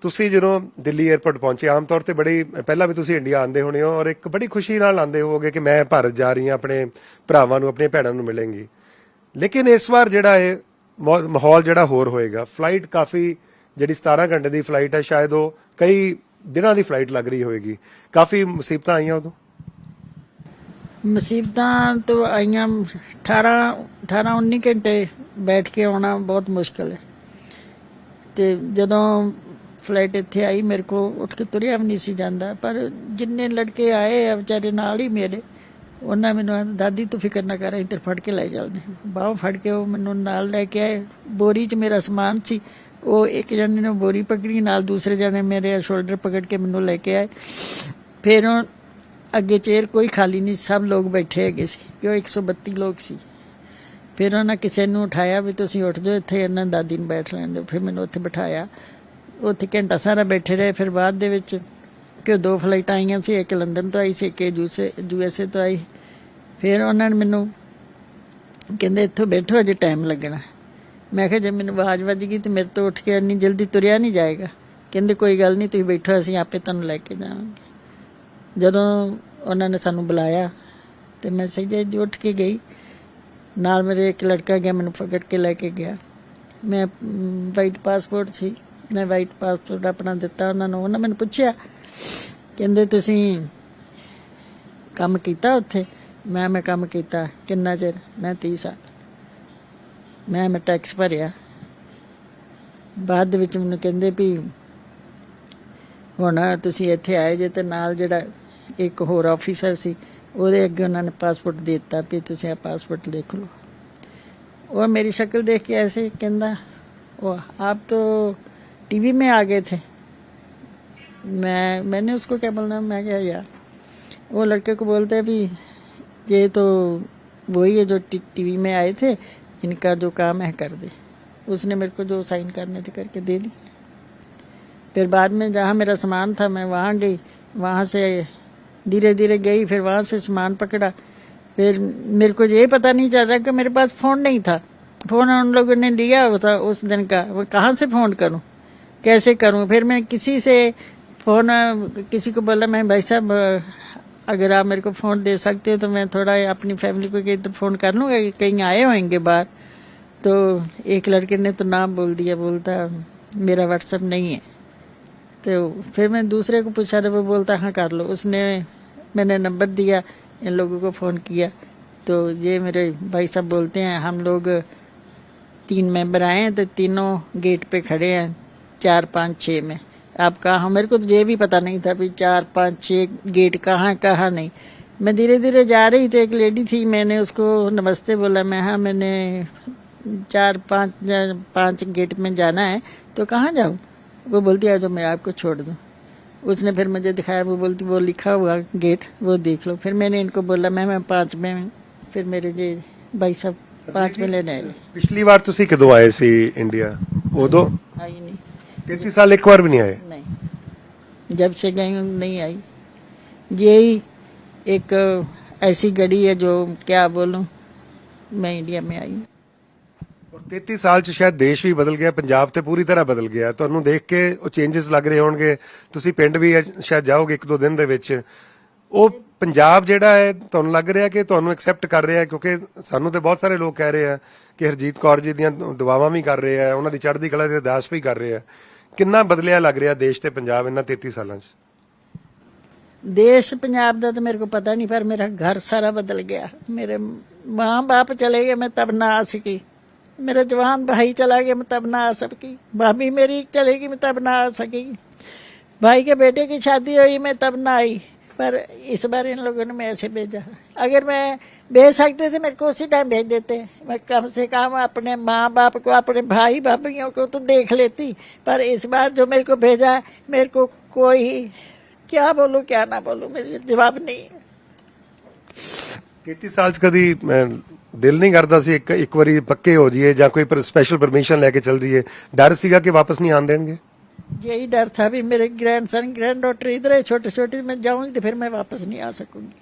ਤੁਸੀਂ ਜਦੋਂ ਦਿੱਲੀ 에ਅਰਪੋਰਟ ਪਹੁੰਚੇ, ਆਮ ਤੌਰ ਤੇ ਬੜੀ, ਪਹਿਲਾਂ ਵੀ ਤੁਸੀਂ ਇੰਡੀਆ ਆਂਦੇ ਹੋਣੇ ਹੋ ਔਰ ਇੱਕ ਬੜੀ ਖੁਸ਼ੀ ਨਾਲ ਆਂਦੇ ਹੋਵੋਗੇ ਕਿ ਮੈਂ ਭਾਰਤ ਜਾ ਰਹੀ ਹਾਂ, ਆਪਣੇ ਭਰਾਵਾਂ ਨੂੰ ਆਪਣੀਆਂ ਭੈਣਾਂ ਨੂੰ ਮਿਲਾਂਗੀ। ਲੇਕਿਨ ਇਸ ਵਾਰ ਜਿਹੜਾ ਇਹ ਮਾਹੌਲ ਜਿਹੜਾ ਹੋਰ ਹੋਏਗਾ ਫਲਾਈਟ ਕਾਫੀ ਜਿਹੜੀ 17 ਘੰਟੇ ਦੀ ਫਲਾਈਟ ਹੈ ਸ਼ਾਇਦ ਉਹ ਕਈ ਦਿਨਾਂ ਦੀ ਫਲਾਈਟ ਲੱਗ ਰਹੀ ਹੋਏਗੀ। ਕਾਫੀ ਮੁਸੀਬਤਾਂ ਆਈਆਂ ਉਦੋਂ? ਮੁਸੀਬਤਾਂ ਤੋਂ ਆਈਆਂ 18 18 19 ਘੰਟੇ ਬੈਠ ਕੇ ਆਉਣਾ ਬਹੁਤ ਮੁਸ਼ਕਲ ਹੈ। ਤੇ ਜਦੋਂ ਫਲੈਟ ਇੱਥੇ ਆਈ, ਮੇਰੇ ਕੋ ਉੱਠ ਕੇ ਤੁਰਿਆ ਵੀ ਨਹੀਂ ਸੀ ਜਾਂਦਾ। ਪਰ ਜਿੰਨੇ ਲੜਕੇ ਆਏ ਆ, ਵਿਚਾਰੇ ਨਾਲ ਹੀ ਮੇਰੇ। ਉਹਨਾਂ ਮੈਨੂੰ ਦਾਦੀ, ਤੂੰ ਫਿਕਰ ਨਾ ਕਰ ਇੱਧਰ ਫੜ ਕੇ ਲੈ ਜਾਂਦੇ ਬਾਹ ਫੜ ਕੇ ਉਹ ਮੈਨੂੰ ਨਾਲ ਲੈ ਕੇ ਆਏ। ਬੋਰੀ 'ਚ ਮੇਰਾ ਸਮਾਨ ਸੀ। ਉਹ ਇੱਕ ਜਣੇ ਨੇ ਬੋਰੀ ਪਕੜੀ, ਨਾਲ ਦੂਸਰੇ ਜਣੇ ਮੇਰੇ ਸ਼ੋਲਡਰ ਪਕੜ ਕੇ ਮੈਨੂੰ ਲੈ ਕੇ ਆਏ। ਫਿਰ ਉਹ ਅੱਗੇ ਚੇਅਰ ਕੋਈ ਖਾਲੀ ਨਹੀਂ, ਸਭ ਲੋਕ ਬੈਠੇ ਹੈਗੇ ਸੀ ਕਿਉਂ 132 ਲੋਕ ਸੀ। ਫਿਰ ਉਹਨਾਂ ਕਿਸੇ ਨੂੰ ਉਠਾਇਆ ਵੀ ਤੁਸੀਂ ਉੱਠ ਜਾਓ, ਇੱਥੇ ਇਹਨਾਂ ਦਾਦੀ ਨੂੰ ਬੈਠ ਲੈਣ ਦਿਓ। ਫਿਰ ਮੈਨੂੰ ਉੱਥੇ ਬਿਠਾਇਆ। ਉੱਥੇ ਘੰਟਾ ਸਾਰਾ ਬੈਠੇ ਰਹੇ, ਫਿਰ ਬਾਅਦ ਦੇ ਵਿੱਚ ਕਿ ਦੋ ਫਲਾਈਟਾਂ ਆਈਆਂ ਸੀ, ਇੱਕ ਲੰਡਨ ਤੋਂ ਆਈ ਸੀ, ਇੱਕ ਯੂਐਸਏ ਤੋਂ ਆਈ। ਫਿਰ ਉਹਨਾਂ ਨੇ ਮੈਨੂੰ ਕਹਿੰਦੇ, ਇੱਥੋਂ ਬੈਠੋ, ਅਜੇ ਟਾਈਮ ਲੱਗਣਾ ਮੈਂ ਕਿਹਾ, ਜੇ ਮੈਨੂੰ ਆਵਾਜ਼ ਵੱਜ ਗਈ ਤੇ ਮੇਰੇ ਤੋਂ ਉੱਠ ਕੇ ਇੰਨੀ ਜਲਦੀ ਤੁਰਿਆ ਨਹੀਂ ਜਾਏਗਾ। ਕਹਿੰਦੇ, ਕੋਈ ਗੱਲ ਨਹੀਂ, ਤੁਸੀਂ ਬੈਠੋ, ਅਸੀਂ ਆਪੇ ਤੁਹਾਨੂੰ ਲੈ ਕੇ ਜਾਵਾਂਗੇ। ਜਦੋਂ ਉਹਨਾਂ ਨੇ ਸਾਨੂੰ ਬੁਲਾਇਆ ਤੇ ਮੈਂ ਸਹਿਜੇ ਜਿਹੀ ਉੱਠ ਕੇ ਗਈ। ਨਾਲ ਮੇਰੇ ਇੱਕ ਲੜਕਾ ਗਿਆ, ਮੈਨੂੰ ਪਕੜ ਕੇ ਲੈ ਕੇ ਗਿਆ। ਮੈਂ ਵਾਈਟ ਪਾਸਪੋਰਟ ਸੀ। ਮੈਂ ਵਾਈਟ ਪਾਸਪੋਰਟ ਆਪਣਾ ਦਿੱਤਾ, ਉਹਨਾਂ ਨੂੰ, ਉਹਨਾਂ ਮੈਨੂੰ ਪੁੱਛਿਆ, ਕਹਿੰਦੇ ਤੁਸੀਂ ਕੰਮ ਕੀਤਾ ਉੱਥੇ? ਮੈਂ ਮੈਂ ਕੰਮ ਕੀਤਾ, ਕਿੰਨਾ ਚਿਰ? ਮੈਂ 30 ਸਾਲ। ਮੈਂ ਮੈਂ ਟੈਕਸ ਭਰਿਆ। ਬਾਅਦ ਵਿੱਚ ਮੈਨੂੰ ਕਹਿੰਦੇ ਵੀ, ਹੁਣ ਤੁਸੀਂ ਇੱਥੇ ਆਏ ਜੇ ਤੇ ਨਾਲ ਜਿਹੜਾ ਇੱਕ ਹੋਰ ਆਫੀਸਰ ਸੀ, ਉਹਦੇ ਅੱਗੇ ਉਹਨਾਂ ਨੇ ਪਾਸਪੋਰਟ ਦੇ ਦਿੱਤਾ ਵੀ ਤੁਸੀਂ ਆ ਪਾਸਪੋਰਟ ਦੇਖ ਲਓ। ਉਹ ਮੇਰੀ ਸ਼ਕਲ ਦੇਖ ਕੇ ਐਸੇ ਕਹਿੰਦਾ, ਉਹ ਆਪ ਤੋਂ टीवी में आ गए थे। मैं, मैंने उसको क्या बोलना, मैं क्या यार, वो लड़के को बोलते हैं भी ये तो वही है जो टी- टीवी में आए थे, इनका जो काम है कर दे। उसने मेरे को जो साइन करने थे करके दे दी फिर बाद में जहाँ मेरा सामान था, मैं वहाँ गई, वहाँ से धीरे धीरे गई, फिर वहाँ से सामान पकड़ा। फिर मेरे को ये पता नहीं चल रहा कि मेरे पास फ़ोन नहीं था। फ़ोन उन लोगों ने लिया था उस दिन का, वो कहाँ से फ़ोन करूँ? कैसे करूँ? फिर मैं किसी से फ़ोन, किसी को बोला, मैं भाई साहब, अगर आप मेरे को फ़ोन दे सकते हो तो मैं थोड़ा अपनी फैमिली को कहीं तो फ़ोन कर लूँगा कहीं आए होंगे बाहर। तो एक लड़के ने तो नाम बोल दिया, बोलता, मेरा व्हाट्सअप नहीं है। तो फिर मैं दूसरे को पूछा तो वो बोलता हाँ कर लो। उसने, मैंने नंबर दिया, इन लोगों को फ़ोन किया। तो ये मेरे भाई साहब बोलते हैं, हम लोग तीन मेंबर आए हैं तो तीनों गेट पे खड़े हैं। चार पाँच छः में। आप कहा मेरे को तो ये भी पता नहीं था भी चार पाँच छः गेट कहाँ कहाँ नहीं। मैं धीरे धीरे जा रही थी एक लेडी थी मैंने उसको नमस्ते बोला मैं हाँ मैंने चार पाँच पाँच गेट में जाना है तो कहाँ जाऊँ? वो बोलती है तो मैं आपको छोड़ दूँ। उसने फिर मुझे दिखाया वो बोलती वो लिखा हुआ गेट वो देख लो। फिर मैंने इनको बोला मैं मैं पाँच में फिर मेरे जी भाई साहब पाँच में लेने आए। पिछली बार तो तुम कदों आए सी इंडिया उदो आई नहीं। 33 साल एक बार भी नहीं आए नहीं जब से गई हूँ नहीं आई यही एक ऐसी घड़ी है जो क्या बोलूँ मैं इंडिया में आई ਔਰ 33 ਸਾਲ ਚ ਸ਼ਾਇਦ ਦੇਸ਼ ਵੀ ਬਦਲ ਗਿਆ ਪੰਜਾਬ ਤੇ ਪੂਰੀ ਤਰ੍ਹਾਂ ਬਦਲ ਗਿਆ। ਤੁਹਾਨੂੰ ਦੇਖ ਕੇ ਉਹ ਚੇਂਜਸ ਲੱਗ ਰਹੇ ਹੋਣਗੇ। ਤੁਸੀਂ ਪਿੰਡ ਵੀ ਸ਼ਾਇਦ ਜਾਓਗੇ ਇੱਕ ਦੋ ਦਿਨ ਦੇ ਵਿੱਚ। ਉਹ ਪੰਜਾਬ ਜਿਹੜਾ ਹੈ ਤੁਹਾਨੂੰ ਲੱਗ ਰਿਹਾ ਕਿ ਤੁਹਾਨੂੰ ਐਕਸੈਪਟ ਕਰ ਰਿਹਾ ਕਿਉਂਕਿ ਸਾਨੂੰ ਤੇ ਬਹੁਤ ਸਾਰੇ ਲੋਕ ਕਹਿ ਰਹੇ ਆ ਕਿ ਹਰਜੀਤ ਕੌਰ ਜੀ ਦੀਆਂ ਦੁਆਵਾਂ ਵੀ ਕਰ ਰਹੇ ਆ ਉਹਨਾਂ ਦੀ ਚੜ੍ਹਦੀ ਕਲਾ ਦੇ ਅਰਦਾਸ ਵੀ ਕਰ ਰਹੇ ਆ। ਕਿੰਨਾ ਬਦਲਿਆ ਲੱਗ ਰਿਹਾ ਦੇਸ਼ ਤੇ ਪੰਜਾਬ ਇਹਨਾਂ 33 ਸਾਲਾਂ ਚ देश पंजाब का तो मेरे को पता नहीं पर मेरा घर सारा बदल गया मेरे माँ बाप चले गए मैं तब ना आ सकी मेरा जवान भाई चला गया मैं तब ना आ सकी भाभी मेरी चलेगी मैं तब ना आ सकी भाई के बेटे की शादी हुई मैं तब ना आई पर इस बार इन लोगों ने मैं ऐसे भेजा अगर मैं भेज सकते थे मेरे को उसी टाइम भेज देते मैं कम से कम अपने माँ बाप को अपने भाई भाभियों को तो देख लेती पर इस बार जो मेरे को भेजा मेरे को कोई क्या बोलूं क्या ना बोलूं मेरे जवाब नहीं है 33 ਸਾਲ ਚ ਕਦੀ ਅਹ, ਦਿਲ ਨਹੀਂ ਕਰਦਾ ਸੀ ਇੱਕ ਇੱਕ ਵਾਰੀ ਪੱਕੇ ਹੋ ਜਾਈਏ ਜਾਂ ਕੋਈ ਸਪੈਸ਼ਲ ਪਰਮਿਸ਼ਨ ਲੈ ਕੇ ਚੱਲ ਜਾਈਏ ਡਰ ਸੀਗਾ ਕਿ ਵਾਪਸ ਨਹੀਂ ਆਣ ਦੇਣਗੇ यही डर था भी मेरे ग्रैंड सन ग्रैंड डॉटर इधर है छोटे छोटे मैं जाऊंगी तो फिर मैं वापस नहीं आ सकूंगी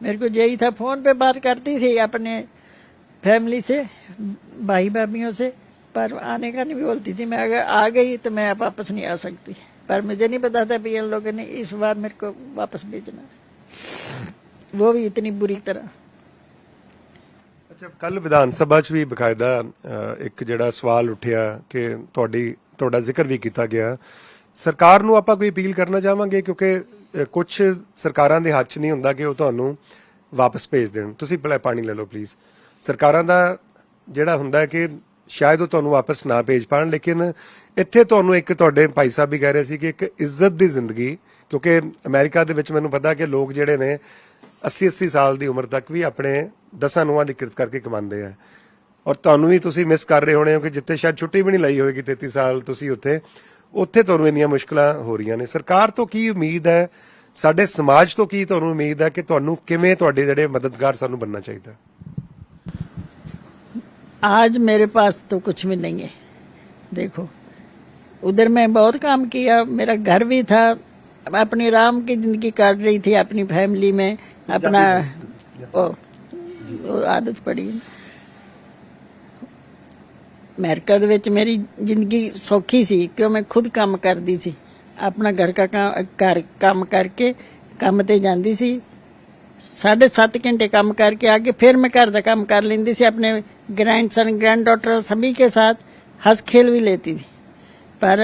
मेरे को यही था फोन पे बात करती थी अपने फैमिली से भाई भाभीियों से पर आने का नहीं बोलती थी मैं अगर आ गई तो मैं अब वापस नहीं आ सकती पर मुझे नहीं पता था भी इन लोगों ने इस बार मेरे को वापस भेजना है वो भी इतनी बुरी तरह ਅੱਛਾ ਕੱਲ ਵਿਧਾਨ ਸਭਾ 'ਚ ਵੀ ਬਕਾਇਦਾ ਅਹ, ਇੱਕ ਜਿਹੜਾ ਸਵਾਲ ਉੱਠਿਆ ਕਿ ਤੁਹਾਡੀ ਤੁਹਾਡਾ ਜ਼ਿਕਰ ਵੀ ਕੀਤਾ ਗਿਆ ਸਰਕਾਰ ਨੂੰ ਆਪਾਂ ਕੋਈ ਅਪੀਲ ਕਰਨਾ ਚਾਹਾਂਗੇ ਕਿਉਂਕਿ ਕੁਝ ਸਰਕਾਰਾਂ ਦੇ ਹੱਥ 'ਚ ਨਹੀਂ ਹੁੰਦਾ ਕਿ ਉਹ ਤੁਹਾਨੂੰ ਵਾਪਸ ਭੇਜ ਦੇਣ। ਤੁਸੀਂ ਭਲਾ ਪਾਣੀ ਲੈ ਲਓ ਪਲੀਜ਼ ਸਰਕਾਰਾਂ ਦਾ ਜਿਹੜਾ ਹੁੰਦਾ ਹੈ ਕਿ ਸ਼ਾਇਦ ਉਹ ਤੁਹਾਨੂੰ ਵਾਪਸ ਨਾ ਭੇਜ ਪਾਣ, ਲੇਕਿਨ ਇੱਥੇ ਤੁਹਾਨੂੰ ਇੱਕ ਤੁਹਾਡੇ ਭਾਈ ਸਾਹਿਬ ਵੀ ਕਹਿ ਰਹੇ ਸੀ ਕਿ ਇੱਕ ਇੱਜ਼ਤ ਦੀ ਜ਼ਿੰਦਗੀ, ਕਿਉਂਕਿ ਅਮਰੀਕਾ ਦੇ ਵਿੱਚ ਮੈਨੂੰ ਪਤਾ ਕਿ ਲੋਕ ਜਿਹੜੇ ਨੇ 80 80 ਸਾਲ ਦੀ ਉਮਰ ਤੱਕ ਵੀ ਆਪਣੇ ਦਸਾਂ ਨੂੰਹਾਂ ਦੀ ਕਿਰਤ ਕਰਕੇ ਕਮਾਉਂਦੇ ਆ। ਔਰ ਤੁਹਾਨੂੰ ਵੀ ਤੁਸੀਂ ਮਿਸ ਕਰ ਰਹੇ ਹੋਣੇ ਹੋ ਕਿ ਜਿੱਥੇ ਸ਼ਾਇਦ ਛੁੱਟੀ ਵੀ ਨਹੀਂ ਲਈ ਹੋਏਗੀ 33 ਸਾਲ ਤੁਸੀਂ ਉੱਥੇ। ਉੱਥੇ ਤੁਹਾਨੂੰ ਇੰਨੀਆਂ ਮੁਸ਼ਕਲਾਂ ਹੋ ਰਹੀਆਂ ਨੇ ਸਰਕਾਰ ਤੋਂ ਕੀ ਉਮੀਦ ਹੈ ਸਾਡੇ ਸਮਾਜ ਤੋਂ ਕੀ ਤੁਹਾਨੂੰ ਉਮੀਦ ਹੈ ਕਿ ਤੁਹਾਨੂੰ ਕਿਵੇਂ ਤੁਹਾਡੇ ਜਿਹੜੇ ਮਦਦਗਾਰ ਸਾਨੂੰ ਬੰਨਣਾ ਚਾਹੀਦਾ आज मेरे पास तो कुछ भी नहीं है देखो उधर मैं बहुत काम किया मेरा घर भी था मैं अपनी राम की जिंदगी काट रही थी अपनी फैमिली में अपना ओ, ओ आदत पड़ी ਅਮਰੀਕਾ ਦੇ ਵਿੱਚ ਮੇਰੀ ਜ਼ਿੰਦਗੀ ਸੌਖੀ ਸੀ ਕਿਉਂ ਮੈਂ ਖੁਦ ਕੰਮ ਕਰਦੀ ਸੀ ਆਪਣਾ ਘਰ ਦਾ ਕੰਮ ਘਰ ਕੰਮ ਕਰਕੇ ਕੰਮ ਤੇ ਜਾਂਦੀ ਸੀ साढ़े सात घंटे काम करके आके फिर मैं घर का काम कर लेती थी अपने ग्रैंड सन ग्रैंड डॉटर सभी के साथ हंस खेल भी लेती थी पर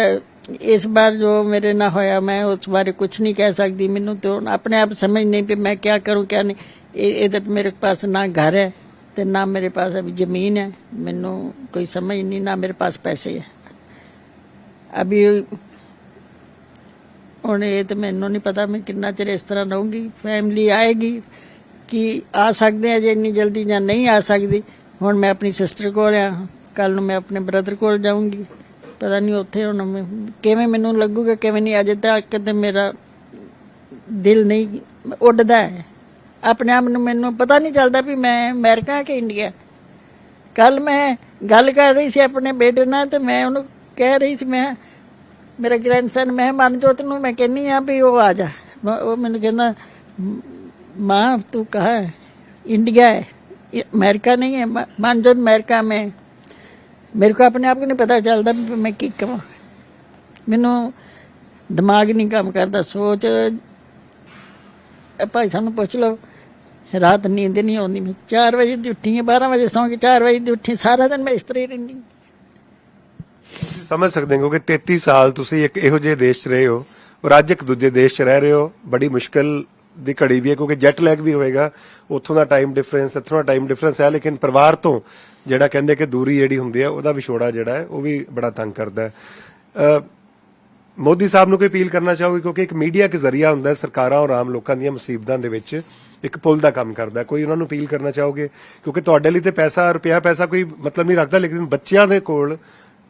इस बार जो मेरे ना होया मैं उस बारे कुछ नहीं कह सकती मैनू तो अपने आप समझ नहीं पे मैं क्या करूं क्या नहीं इ- इधर मेरे पास ना घर है ਤੇ ਨਾ ਮੇਰੇ ਪਾਸ ਅਭੀ ਜ਼ਮੀਨ ਹੈ। ਮੈਨੂੰ ਕੋਈ ਸਮਝ ਨਹੀਂ, ਨਾ ਮੇਰੇ ਪਾਸ ਪੈਸੇ ਹੈ। ਅਭੀ ਹੁਣ ਇਹ ਤੇ ਮੈਨੂੰ ਨਹੀਂ ਪਤਾ ਮੈਂ ਕਿੰਨਾ ਚਿਰ ਇਸ ਤਰ੍ਹਾਂ ਰਹੂੰਗੀ ਫੈਮਲੀ ਆਏਗੀ ਕਿ ਆ ਸਕਦੇ ਆ ਜੇ ਇੰਨੀ ਜਲਦੀ ਜਾਂ ਨਹੀਂ ਆ ਸਕਦੀ। ਹੁਣ ਮੈਂ ਆਪਣੀ ਸਿਸਟਰ ਕੋਲ ਆ ਕੱਲ ਨੂੰ ਮੈਂ ਆਪਣੇ ਬ੍ਰਦਰ ਕੋਲ ਜਾਊਂਗੀ। ਪਤਾ ਨਹੀਂ ਉੱਥੇ ਹੁਣ ਕਿਵੇਂ ਮੈਨੂੰ ਲੱਗੂਗਾ, ਕਿਵੇਂ ਨਹੀਂ। ਅਜੇ ਤੱਕ ਤੇ ਮੇਰਾ ਦਿਲ ਨਹੀਂ ਉੱਡਦਾ ਹੈ। ਆਪਣੇ ਆਪ ਨੂੰ ਮੈਨੂੰ ਪਤਾ ਨਹੀਂ ਚੱਲਦਾ ਵੀ ਮੈਂ ਅਮਰੀਕਾ ਕਿ ਇੰਡੀਆ। ਕੱਲ ਮੈਂ ਗੱਲ ਕਰ ਰਹੀ ਸੀ ਆਪਣੇ ਬੇਟੇ ਨਾਲ ਤੇ ਮੈਂ ਉਹਨੂੰ ਕਹਿ ਰਹੀ ਸੀ, ਮੈਂ ਮੇਰਾ ਗ੍ਰੈਂਡਸਨ ਮੈਂ ਮਨਜੋਤ ਨੂੰ ਮੈਂ ਕਹਿੰਨੀ ਆ ਵੀ ਉਹ ਆ ਜਾ। ਉਹ ਮੈਨੂੰ ਕਹਿੰਦਾ, ਮਾਂ ਤੂੰ ਕਹਾ ਇੰਡੀਆ ਹੈ। ਅਮਰੀਕਾ ਨਹੀਂ ਹੈ। ਮਨਜੋਤ ਅਮਰੀਕਾ ਮੈਂ। ਮੇਰੇ ਕੋ ਆਪਣੇ ਆਪ ਨੂੰ ਨਹੀਂ ਪਤਾ ਚੱਲਦਾ ਵੀ ਮੈਂ ਕੀ ਕਹਾਂ ਮੈਨੂੰ ਦਿਮਾਗ ਨਹੀਂ ਕੰਮ ਕਰਦਾ। ਸੋਚ ਭਾਈ ਸਾਨੂੰ ਪੁੱਛ ਲਓ। ਰਾਤ ਨੀਂਦ ਨਹੀਂ ਆਉਂਦੀ। ਮੈਂ 4 ਵਜੇ ਦੀ ਉੱਠੀ ਹਾਂ 12 ਵਜੇ ਸੌਂ ਕੇ 4 ਵਜੇ ਦੀ ਉੱਠੀ ਸਾਰਾ ਦਿਨ ਮੈਂ ਇਸ ਤਰ੍ਹਾਂ ਹੀ। ਰਹਿੰਦੀ ਸਮਝ ਸਕਦੇ ਹੋ ਕਿ 33 ਸਾਲ ਤੁਸੀਂ ਇੱਕ ਇਹੋ ਜਿਹੇ ਦੇਸ਼ 'ਚ ਰਹੇ ਹੋ ਔਰ ਅੱਜ ਇੱਕ ਦੂਜੇ ਦੇਸ਼ 'ਚ ਰਹਿ ਰਹੇ ਹੋ। ਬੜੀ ਮੁਸ਼ਕਲ ਦੀ ਘੜੀ ਵੀ ਹੈ ਕਿਉਂਕਿ ਜੈਟ ਲੈਗ ਵੀ ਹੋਏਗਾ। ਉੱਥੋਂ ਦਾ ਟਾਈਮ ਡਿਫਰੈਂਸ ਇੱਥੋਂ ਦਾ ਟਾਈਮ ਡਿਫਰੈਂਸ ਹੈ, ਲੇਕਿਨ ਪਰਿਵਾਰ ਤੋਂ ਜਿਹੜਾ ਕਹਿੰਦੇ ਕਿ ਦੂਰੀ ਜਿਹੜੀ ਹੁੰਦੀ ਹੈ, ਉਹਦਾ ਵਿਛੋੜਾ ਜਿਹੜਾ ਹੈ, ਉਹ ਵੀ ਬੜਾ ਤੰਗ ਕਰਦਾ ਹੈ। ਮੋਦੀ ਸਾਹਿਬ ਨੂੰ ਕੋਈ ਅਪੀਲ ਕਰਨਾ ਚਾਹੋਗੇ? ਕਿਉਂਕਿ ਇੱਕ ਮੀਡੀਆ ਇੱਕ ਜ਼ਰੀਆ ਹੁੰਦਾ ਹੈ ਸਰਕਾਰਾਂ ਔਰ ਆਮ ਲੋਕਾਂ ਦੀਆਂ ਮੁਸੀਬਤਾਂ ਦੇ ਵਿੱਚ। ਇੱਕ ਪੁਲ ਦਾ ਕੰਮ ਕਰਦਾ। ਕੋਈ ਉਹਨਾਂ ਨੂੰ ਅਪੀਲ ਕਰਨਾ ਚਾਹੋਗੇ? ਕਿਉਂਕਿ ਤੁਹਾਡੇ ਲਈ ਤੇ ਪੈਸਾ, ਰੁਪਿਆ ਪੈਸਾ ਕੋਈ ਮਤਲਬ ਨਹੀਂ ਰੱਖਦਾ, ਲੇਕਿਨ ਬੱਚਿਆਂ ਦੇ ਕੋਲ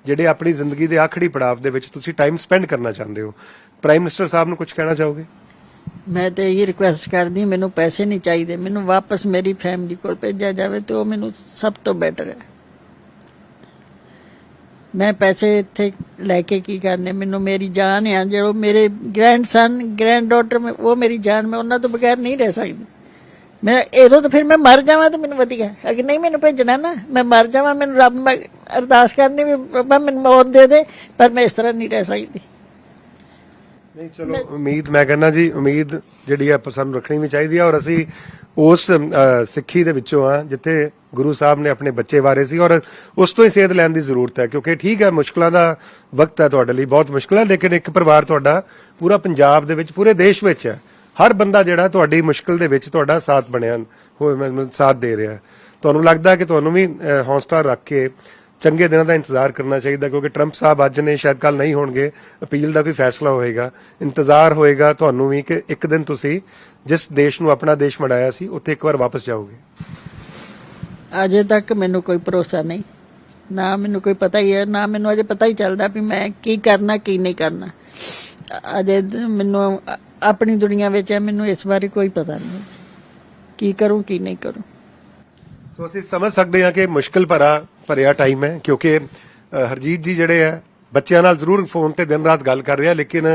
ਜਿਹੜੇ ਆਪਣੀ ਜ਼ਿੰਦਗੀ ਦੇ ਆਖਰੀ ਪੜਾਵ ਦੇ ਵਿੱਚ ਤੁਸੀਂ ਟਾਈਮ ਸਪੈਂਡ ਕਰਨਾ ਚਾਹੁੰਦੇ ਹੋ। ਪ੍ਰਾਈਮ ਮਿਨਿਸਟਰ ਸਾਹਿਬ ਨੂੰ ਕੁਝ ਕਹਿਣਾ ਚਾਹੋਗੇ? ਮੈਂ ਤੇ ਇਹ ਰਿਕੁਐਸਟ ਕਰਦੀ ਮੈਨੂੰ ਪੈਸੇ ਨਹੀਂ ਚਾਹੀਦੇ। ਮੈਨੂੰ ਵਾਪਸ ਮੇਰੀ ਫੈਮਿਲੀ ਕੋਲ ਭੇਜਿਆ ਜਾਵੇ ਤੇ ਉਹ ਮੈਨੂੰ ਸਭ ਤੋਂ ਬੈਟਰ ਹੈ। ਮੈਂ ਪੈਸੇ ਇੱਥੇ ਲੈ ਕੇ ਕੀ ਕਰਨੇ? ਮੈਨੂੰ ਮੇਰੀ ਜਾਨ ਆ ਜਿਹੜਾ ਮੇਰੇ ਗ੍ਰੈਂਡਸਨ ਗ੍ਰੈਂਡਡਾਟਰ ਉਹ ਮੇਰੀ ਜਾਨ, ਮੈਂ ਉਹਨਾਂ ਤੋਂ ਬਗੈਰ ਨਹੀਂ ਰਹਿ ਸਕਦੀ। ਮੈਂ ਇਹਦੋਂ ਤਾਂ ਫਿਰ ਮੈਂ ਮਰ ਜਾਵਾਂ ਤਾਂ ਮੈਨੂੰ ਵਧੀਆ। ਅਗਰ ਨਹੀਂ ਮੈਨੂੰ ਭੇਜਣਾ ਨਾ, ਮੈਂ ਮਰ ਜਾਵਾਂ, ਮੈਨੂੰ ਰੱਬ ਮੈਂ ਅਰਦਾਸ ਕਰਨੀ ਵੀ ਰੱਬਾ ਮੈਨੂੰ ਮੌਤ ਦੇ ਦੇ, ਪਰ ਮੈਂ ਇਸ ਤਰ੍ਹਾਂ ਨਹੀਂ ਰਹਿ ਸਕਦੀ। ਨਹੀਂ, ਚਲੋ, ਉਮੀਦ ਮੈਂ ਕਹਿੰਦਾ ਜੀ, ਉਮੀਦ ਜਿਹੜੀ ਹੈ ਸਾਨੂੰ ਰੱਖਣੀ ਵੀ ਚਾਹੀਦੀ ਹੈ ਔਰ ਅਸੀਂ ਉਸ ਸਿੱਖੀ ਦੇ ਵਿੱਚੋਂ ਆ, ਜਿੱਥੇ ਗੁਰੂ ਸਾਹਿਬ ਨੇ ਆਪਣੇ ਬੱਚੇ ਵਾਰੇ ਸੀ, ਔਰ ਉਸ ਤੋਂ ਹੀ ਸੇਧ ਲੈਣ ਦੀ ਜ਼ਰੂਰਤ ਹੈ, ਕਿਉਂਕਿ ਠੀਕ ਹੈ, ਮੁਸ਼ਕਲਾਂ ਦਾ ਵਕਤ ਹੈ ਤੁਹਾਡੇ ਲਈ, ਬਹੁਤ ਮੁਸ਼ਕਲ ਹੈ ਲੇਕਿਨ ਇੱਕ ਪਰਿਵਾਰ ਤੁਹਾਡਾ ਪੂਰਾ ਪੰਜਾਬ ਦੇ ਵਿੱਚ, ਪੂਰੇ ਦੇਸ਼ ਵਿੱਚ ਹੈ। ਹਰ ਬੰਦਾ ਜਿਹੜਾ ਤੁਹਾਡੀ ਮੁਸ਼ਕਲ ਦੇ ਵਿੱਚ ਤੁਹਾਡਾ ਸਾਥ ਬਣਿਆ, ਹੋਏ ਸਾਥ ਦੇ ਰਿਹਾ। ਤੁਹਾਨੂੰ ਲੱਗਦਾ ਕਿ ਤੁਹਾਨੂੰ ਵੀ ਹੌਸਲਾ ਰੱਖ ਕੇ ਚੰਗੇ ਦਿਨਾਂ ਦਾ ਇੰਤਜ਼ਾਰ ਕਰਨਾ ਚਾਹੀਦਾ, ਕਿਉਂਕਿ ਟਰੰਪ ਸਾਹਿਬ ਅੱਜ ਨੇ, ਸ਼ਾਇਦ ਕੱਲ ਨਹੀਂ ਹੋਣਗੇ, ਅਪੀਲ ਦਾ ਕੋਈ ਫੈਸਲਾ ਹੋਏਗਾ। ਇੰਤਜ਼ਾਰ ਹੋਏਗਾ ਤੁਹਾਨੂੰ ਵੀ ਕਿ ਇੱਕ ਦਿਨ ਤੁਸੀਂ ਜਿਸ ਦੇਸ਼ ਨੂੰ ਆਪਣਾ ਦੇਸ਼ ਬਣਾਇਆ ਸੀ, ਉੱਥੇ ਇੱਕ ਵਾਰ ਵਾਪਸ ਜਾਓਗੇ। ਅਜੇ ਤੱਕ ਮੈਨੂੰ ਕੋਈ ਭਰੋਸਾ ਨਹੀਂ। ਨਾ ਮੈਨੂੰ ਕੋਈ ਪਤਾ ਹੀ ਹੈ, ਨਾ ਮੈਨੂੰ ਅਜੇ ਪਤਾ ਹੀ ਚੱਲਦਾ ਵੀ ਮੈਂ ਕੀ ਕਰਨਾ, ਕੀ ਨਹੀਂ ਕਰਨਾ। ਅਜੇ ਮੈਨੂੰ ਆਪਣੀ ਦੁਨੀਆ ਵਿੱਚ ਹੈ, ਮੈਨੂੰ ਇਸ ਬਾਰੇ ਕੋਈ ਪਤਾ ਨਹੀਂ ਕੀ ਕਰੂੰ, ਕੀ ਨਹੀਂ ਕਰੂੰ। ਸੋ ਅਸੀਂ ਸਮਝ ਸਕਦੇ ਹਾਂ ਕਿ ਮੁਸ਼ਕਲ ਭਰਾ, ਭਰਿਆ ਟਾਈਮ ਹੈ, ਕਿਉਂਕਿ ਹਰਜੀਤ ਜੀ ਜਿਹੜੇ ਹੈ ਬੱਚਿਆਂ ਨਾਲ ਜ਼ਰੂਰ ਫੋਨ ਤੇ ਦਿਨ ਰਾਤ ਗੱਲ ਕਰ ਰਿਹਾ, ਲੇਕਿਨ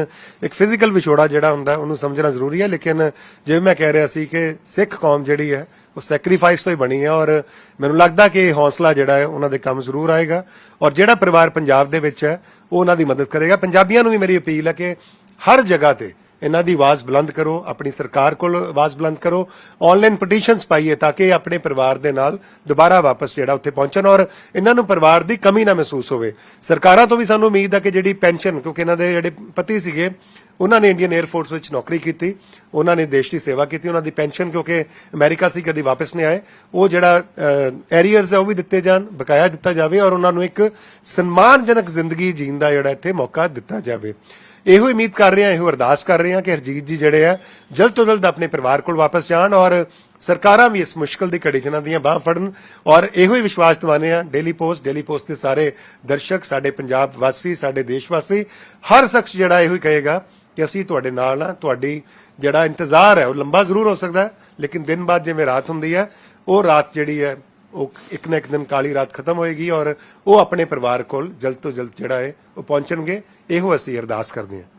ਇੱਕ ਫਿਜ਼ੀਕਲ ਵਿਛੋੜਾ ਜਿਹੜਾ ਹੁੰਦਾ, ਉਹਨੂੰ ਸਮਝਣਾ ਜ਼ਰੂਰੀ ਹੈ। ਲੇਕਿਨ ਜਿਵੇਂ ਮੈਂ ਕਹਿ ਰਿਹਾ ਸੀ ਕਿ ਸਿੱਖ ਕੌਮ ਜਿਹੜੀ ਹੈ, ਉਹ ਸੈਕਰੀਫਾਈਸ ਤੋਂ ਹੀ ਬਣੀ ਹੈ ਔਰ ਮੈਨੂੰ ਲੱਗਦਾ ਕਿ ਇਹ ਹੌਸਲਾ ਜਿਹੜਾ ਹੈ, ਉਹਨਾਂ ਦੇ ਕੰਮ ਜ਼ਰੂਰ ਆਏਗਾ ਔਰ ਜਿਹੜਾ ਪਰਿਵਾਰ ਪੰਜਾਬ ਦੇ ਵਿੱਚ ਹੈ, ਉਹ ਉਹਨਾਂ ਦੀ ਮਦਦ ਕਰੇਗਾ। ਪੰਜਾਬੀਆਂ ਨੂੰ ਵੀ ਮੇਰੀ ਅਪੀਲ ਹੈ ਕਿ ਹਰ ਜਗ੍ਹਾ ਤੇ ਇਹਨਾਂ ਦੀ ਆਵਾਜ਼ ਬੁਲੰਦ ਕਰੋ, ਆਪਣੀ ਸਰਕਾਰ ਕੋਲ ਆਵਾਜ਼ ਬੁਲੰਦ ਕਰੋ ਆਨਲਾਈਨ ਪਟੀਸ਼ਨਸ ਪਾਈਏ ਤਾਂ ਕਿ ਆਪਣੇ ਪਰਿਵਾਰ ਦੇ ਨਾਲ ਦੁਬਾਰਾ ਵਾਪਸ ਜਿਹੜਾ ਉੱਥੇ ਪਹੁੰਚਣ ਔਰ ਇਹਨਾਂ ਨੂੰ ਪਰਿਵਾਰ ਦੀ ਕਮੀ ਨਾ ਮਹਿਸੂਸ ਹੋਵੇ। ਸਰਕਾਰਾਂ ਤੋਂ ਵੀ ਸਾਨੂੰ ਉਮੀਦ ਹੈ ਕਿ ਜਿਹੜੀ ਪੈਨਸ਼ਨ, ਕਿਉਂਕਿ ਇਹਨਾਂ ਦੇ ਜਿਹੜੇ ਪਤੀ ਸੀਗੇ, ਉਹਨਾਂ ਨੇ ਇੰਡੀਅਨ 에ਅਰ ਫੋਰਸ ਵਿੱਚ ਨੌਕਰੀ ਕੀਤੀ, ਉਹਨਾਂ ਨੇ ਦੇਸ਼ ਦੀ ਸੇਵਾ ਕੀਤੀ, ਉਹਨਾਂ ਦੀ ਪੈਨਸ਼ਨ, ਕਿਉਂਕਿ ਅਮਰੀਕਾ ਸੀ, ਕਦੀ ਵਾਪਸ ਨਹੀਂ ਆਏ। ਉਹ ਜਿਹੜਾ ਐਰੀਅਰਸ ਹੈ ਉਹ ਵੀ ਦਿੱਤੇ ਜਾਣ, ਬਕਾਇਆ ਦਿੱਤਾ ਜਾਵੇ ਔਰ ਉਹਨਾਂ ਨੂੰ ਇੱਕ ਸਨਮਾਨਜਨਕ ਜ਼ਿੰਦਗੀ ਜੀਣ ਦਾ ਜਿਹੜਾ ਇੱਥੇ ਮੌਕਾ ਦਿੱਤਾ ਜਾਵੇ। ਇਹੋ ਉਮੀਦ ਕਰ ਰਹੇ ਹਾਂ, ਇਹੋ ਅਰਦਾਸ ਕਰ ਰਹੇ ਹਾਂ ਕਿ ਹਰਜੀਤ ਜੀ ਜਿਹੜੇ ਆ, ਜਲਦ ਤੋਂ ਜਲਦ ਆਪਣੇ ਪਰਿਵਾਰ ਕੋਲ ਵਾਪਸ ਜਾਣ ਔਰ ਸਰਕਾਰਾਂ ਵੀ ਇਸ ਮੁਸ਼ਕਲ ਦੀ ਘੜੀ ਜਨਾਂ ਦੀਆਂ ਬਾਹ ਫੜਨ ਔਰ ਇਹੋ ਹੀ ਵਿਸ਼ਵਾਸ ਦਿਵਾਨੇ ਆ ਡੇਲੀ ਪੋਸਟ ਡੇਲੀ ਪੋਸਟ ਦੇ ਸਾਰੇ ਦਰਸ਼ਕ, ਸਾਡੇ ਪੰਜਾਬ ਵਾਸੀ, ਸਾਡੇ ਦੇਸ਼ ਵਾਸੀ, ਹਰ ਸ਼ਖਸ ਜਿਹੜਾ ਇਹੋ ਹੀ ਕਹੇਗਾ ਕਿ ਅਸੀਂ ਤੁਹਾਡੇ ਨਾਲ ਆ ਤੁਹਾਡੀ ਜਿਹੜਾ ਇੰਤਜ਼ਾਰ ਹੈ, ਉਹ ਲੰਬਾ ਜ਼ਰੂਰ ਹੋ ਸਕਦਾ ਹੈ, ਲੇਕਿਨ ਦਿਨ ਬਾਅਦ ਜਿਵੇਂ ਰਾਤ ਹੁੰਦੀ ਹੈ, ਉਹ ਰਾਤ ਜਿਹੜੀ ਹੈ ਉਹ ਇੱਕ ਨਾ ਇੱਕ ਦਿਨ ਕਾਲੀ ਰਾਤ ਖਤਮ ਹੋਏਗੀ ਔਰ ਉਹ ਆਪਣੇ ਪਰਿਵਾਰ ਕੋਲ ਜਲਦ ਤੋਂ ਜਲਦ ਜਿਹੜਾ ਹੈ ਉਹ ਪਹੁੰਚਣਗੇ। ਇਹੋ ਅਸੀਂ ਅਰਦਾਸ ਕਰਦੇ ਹਾਂ।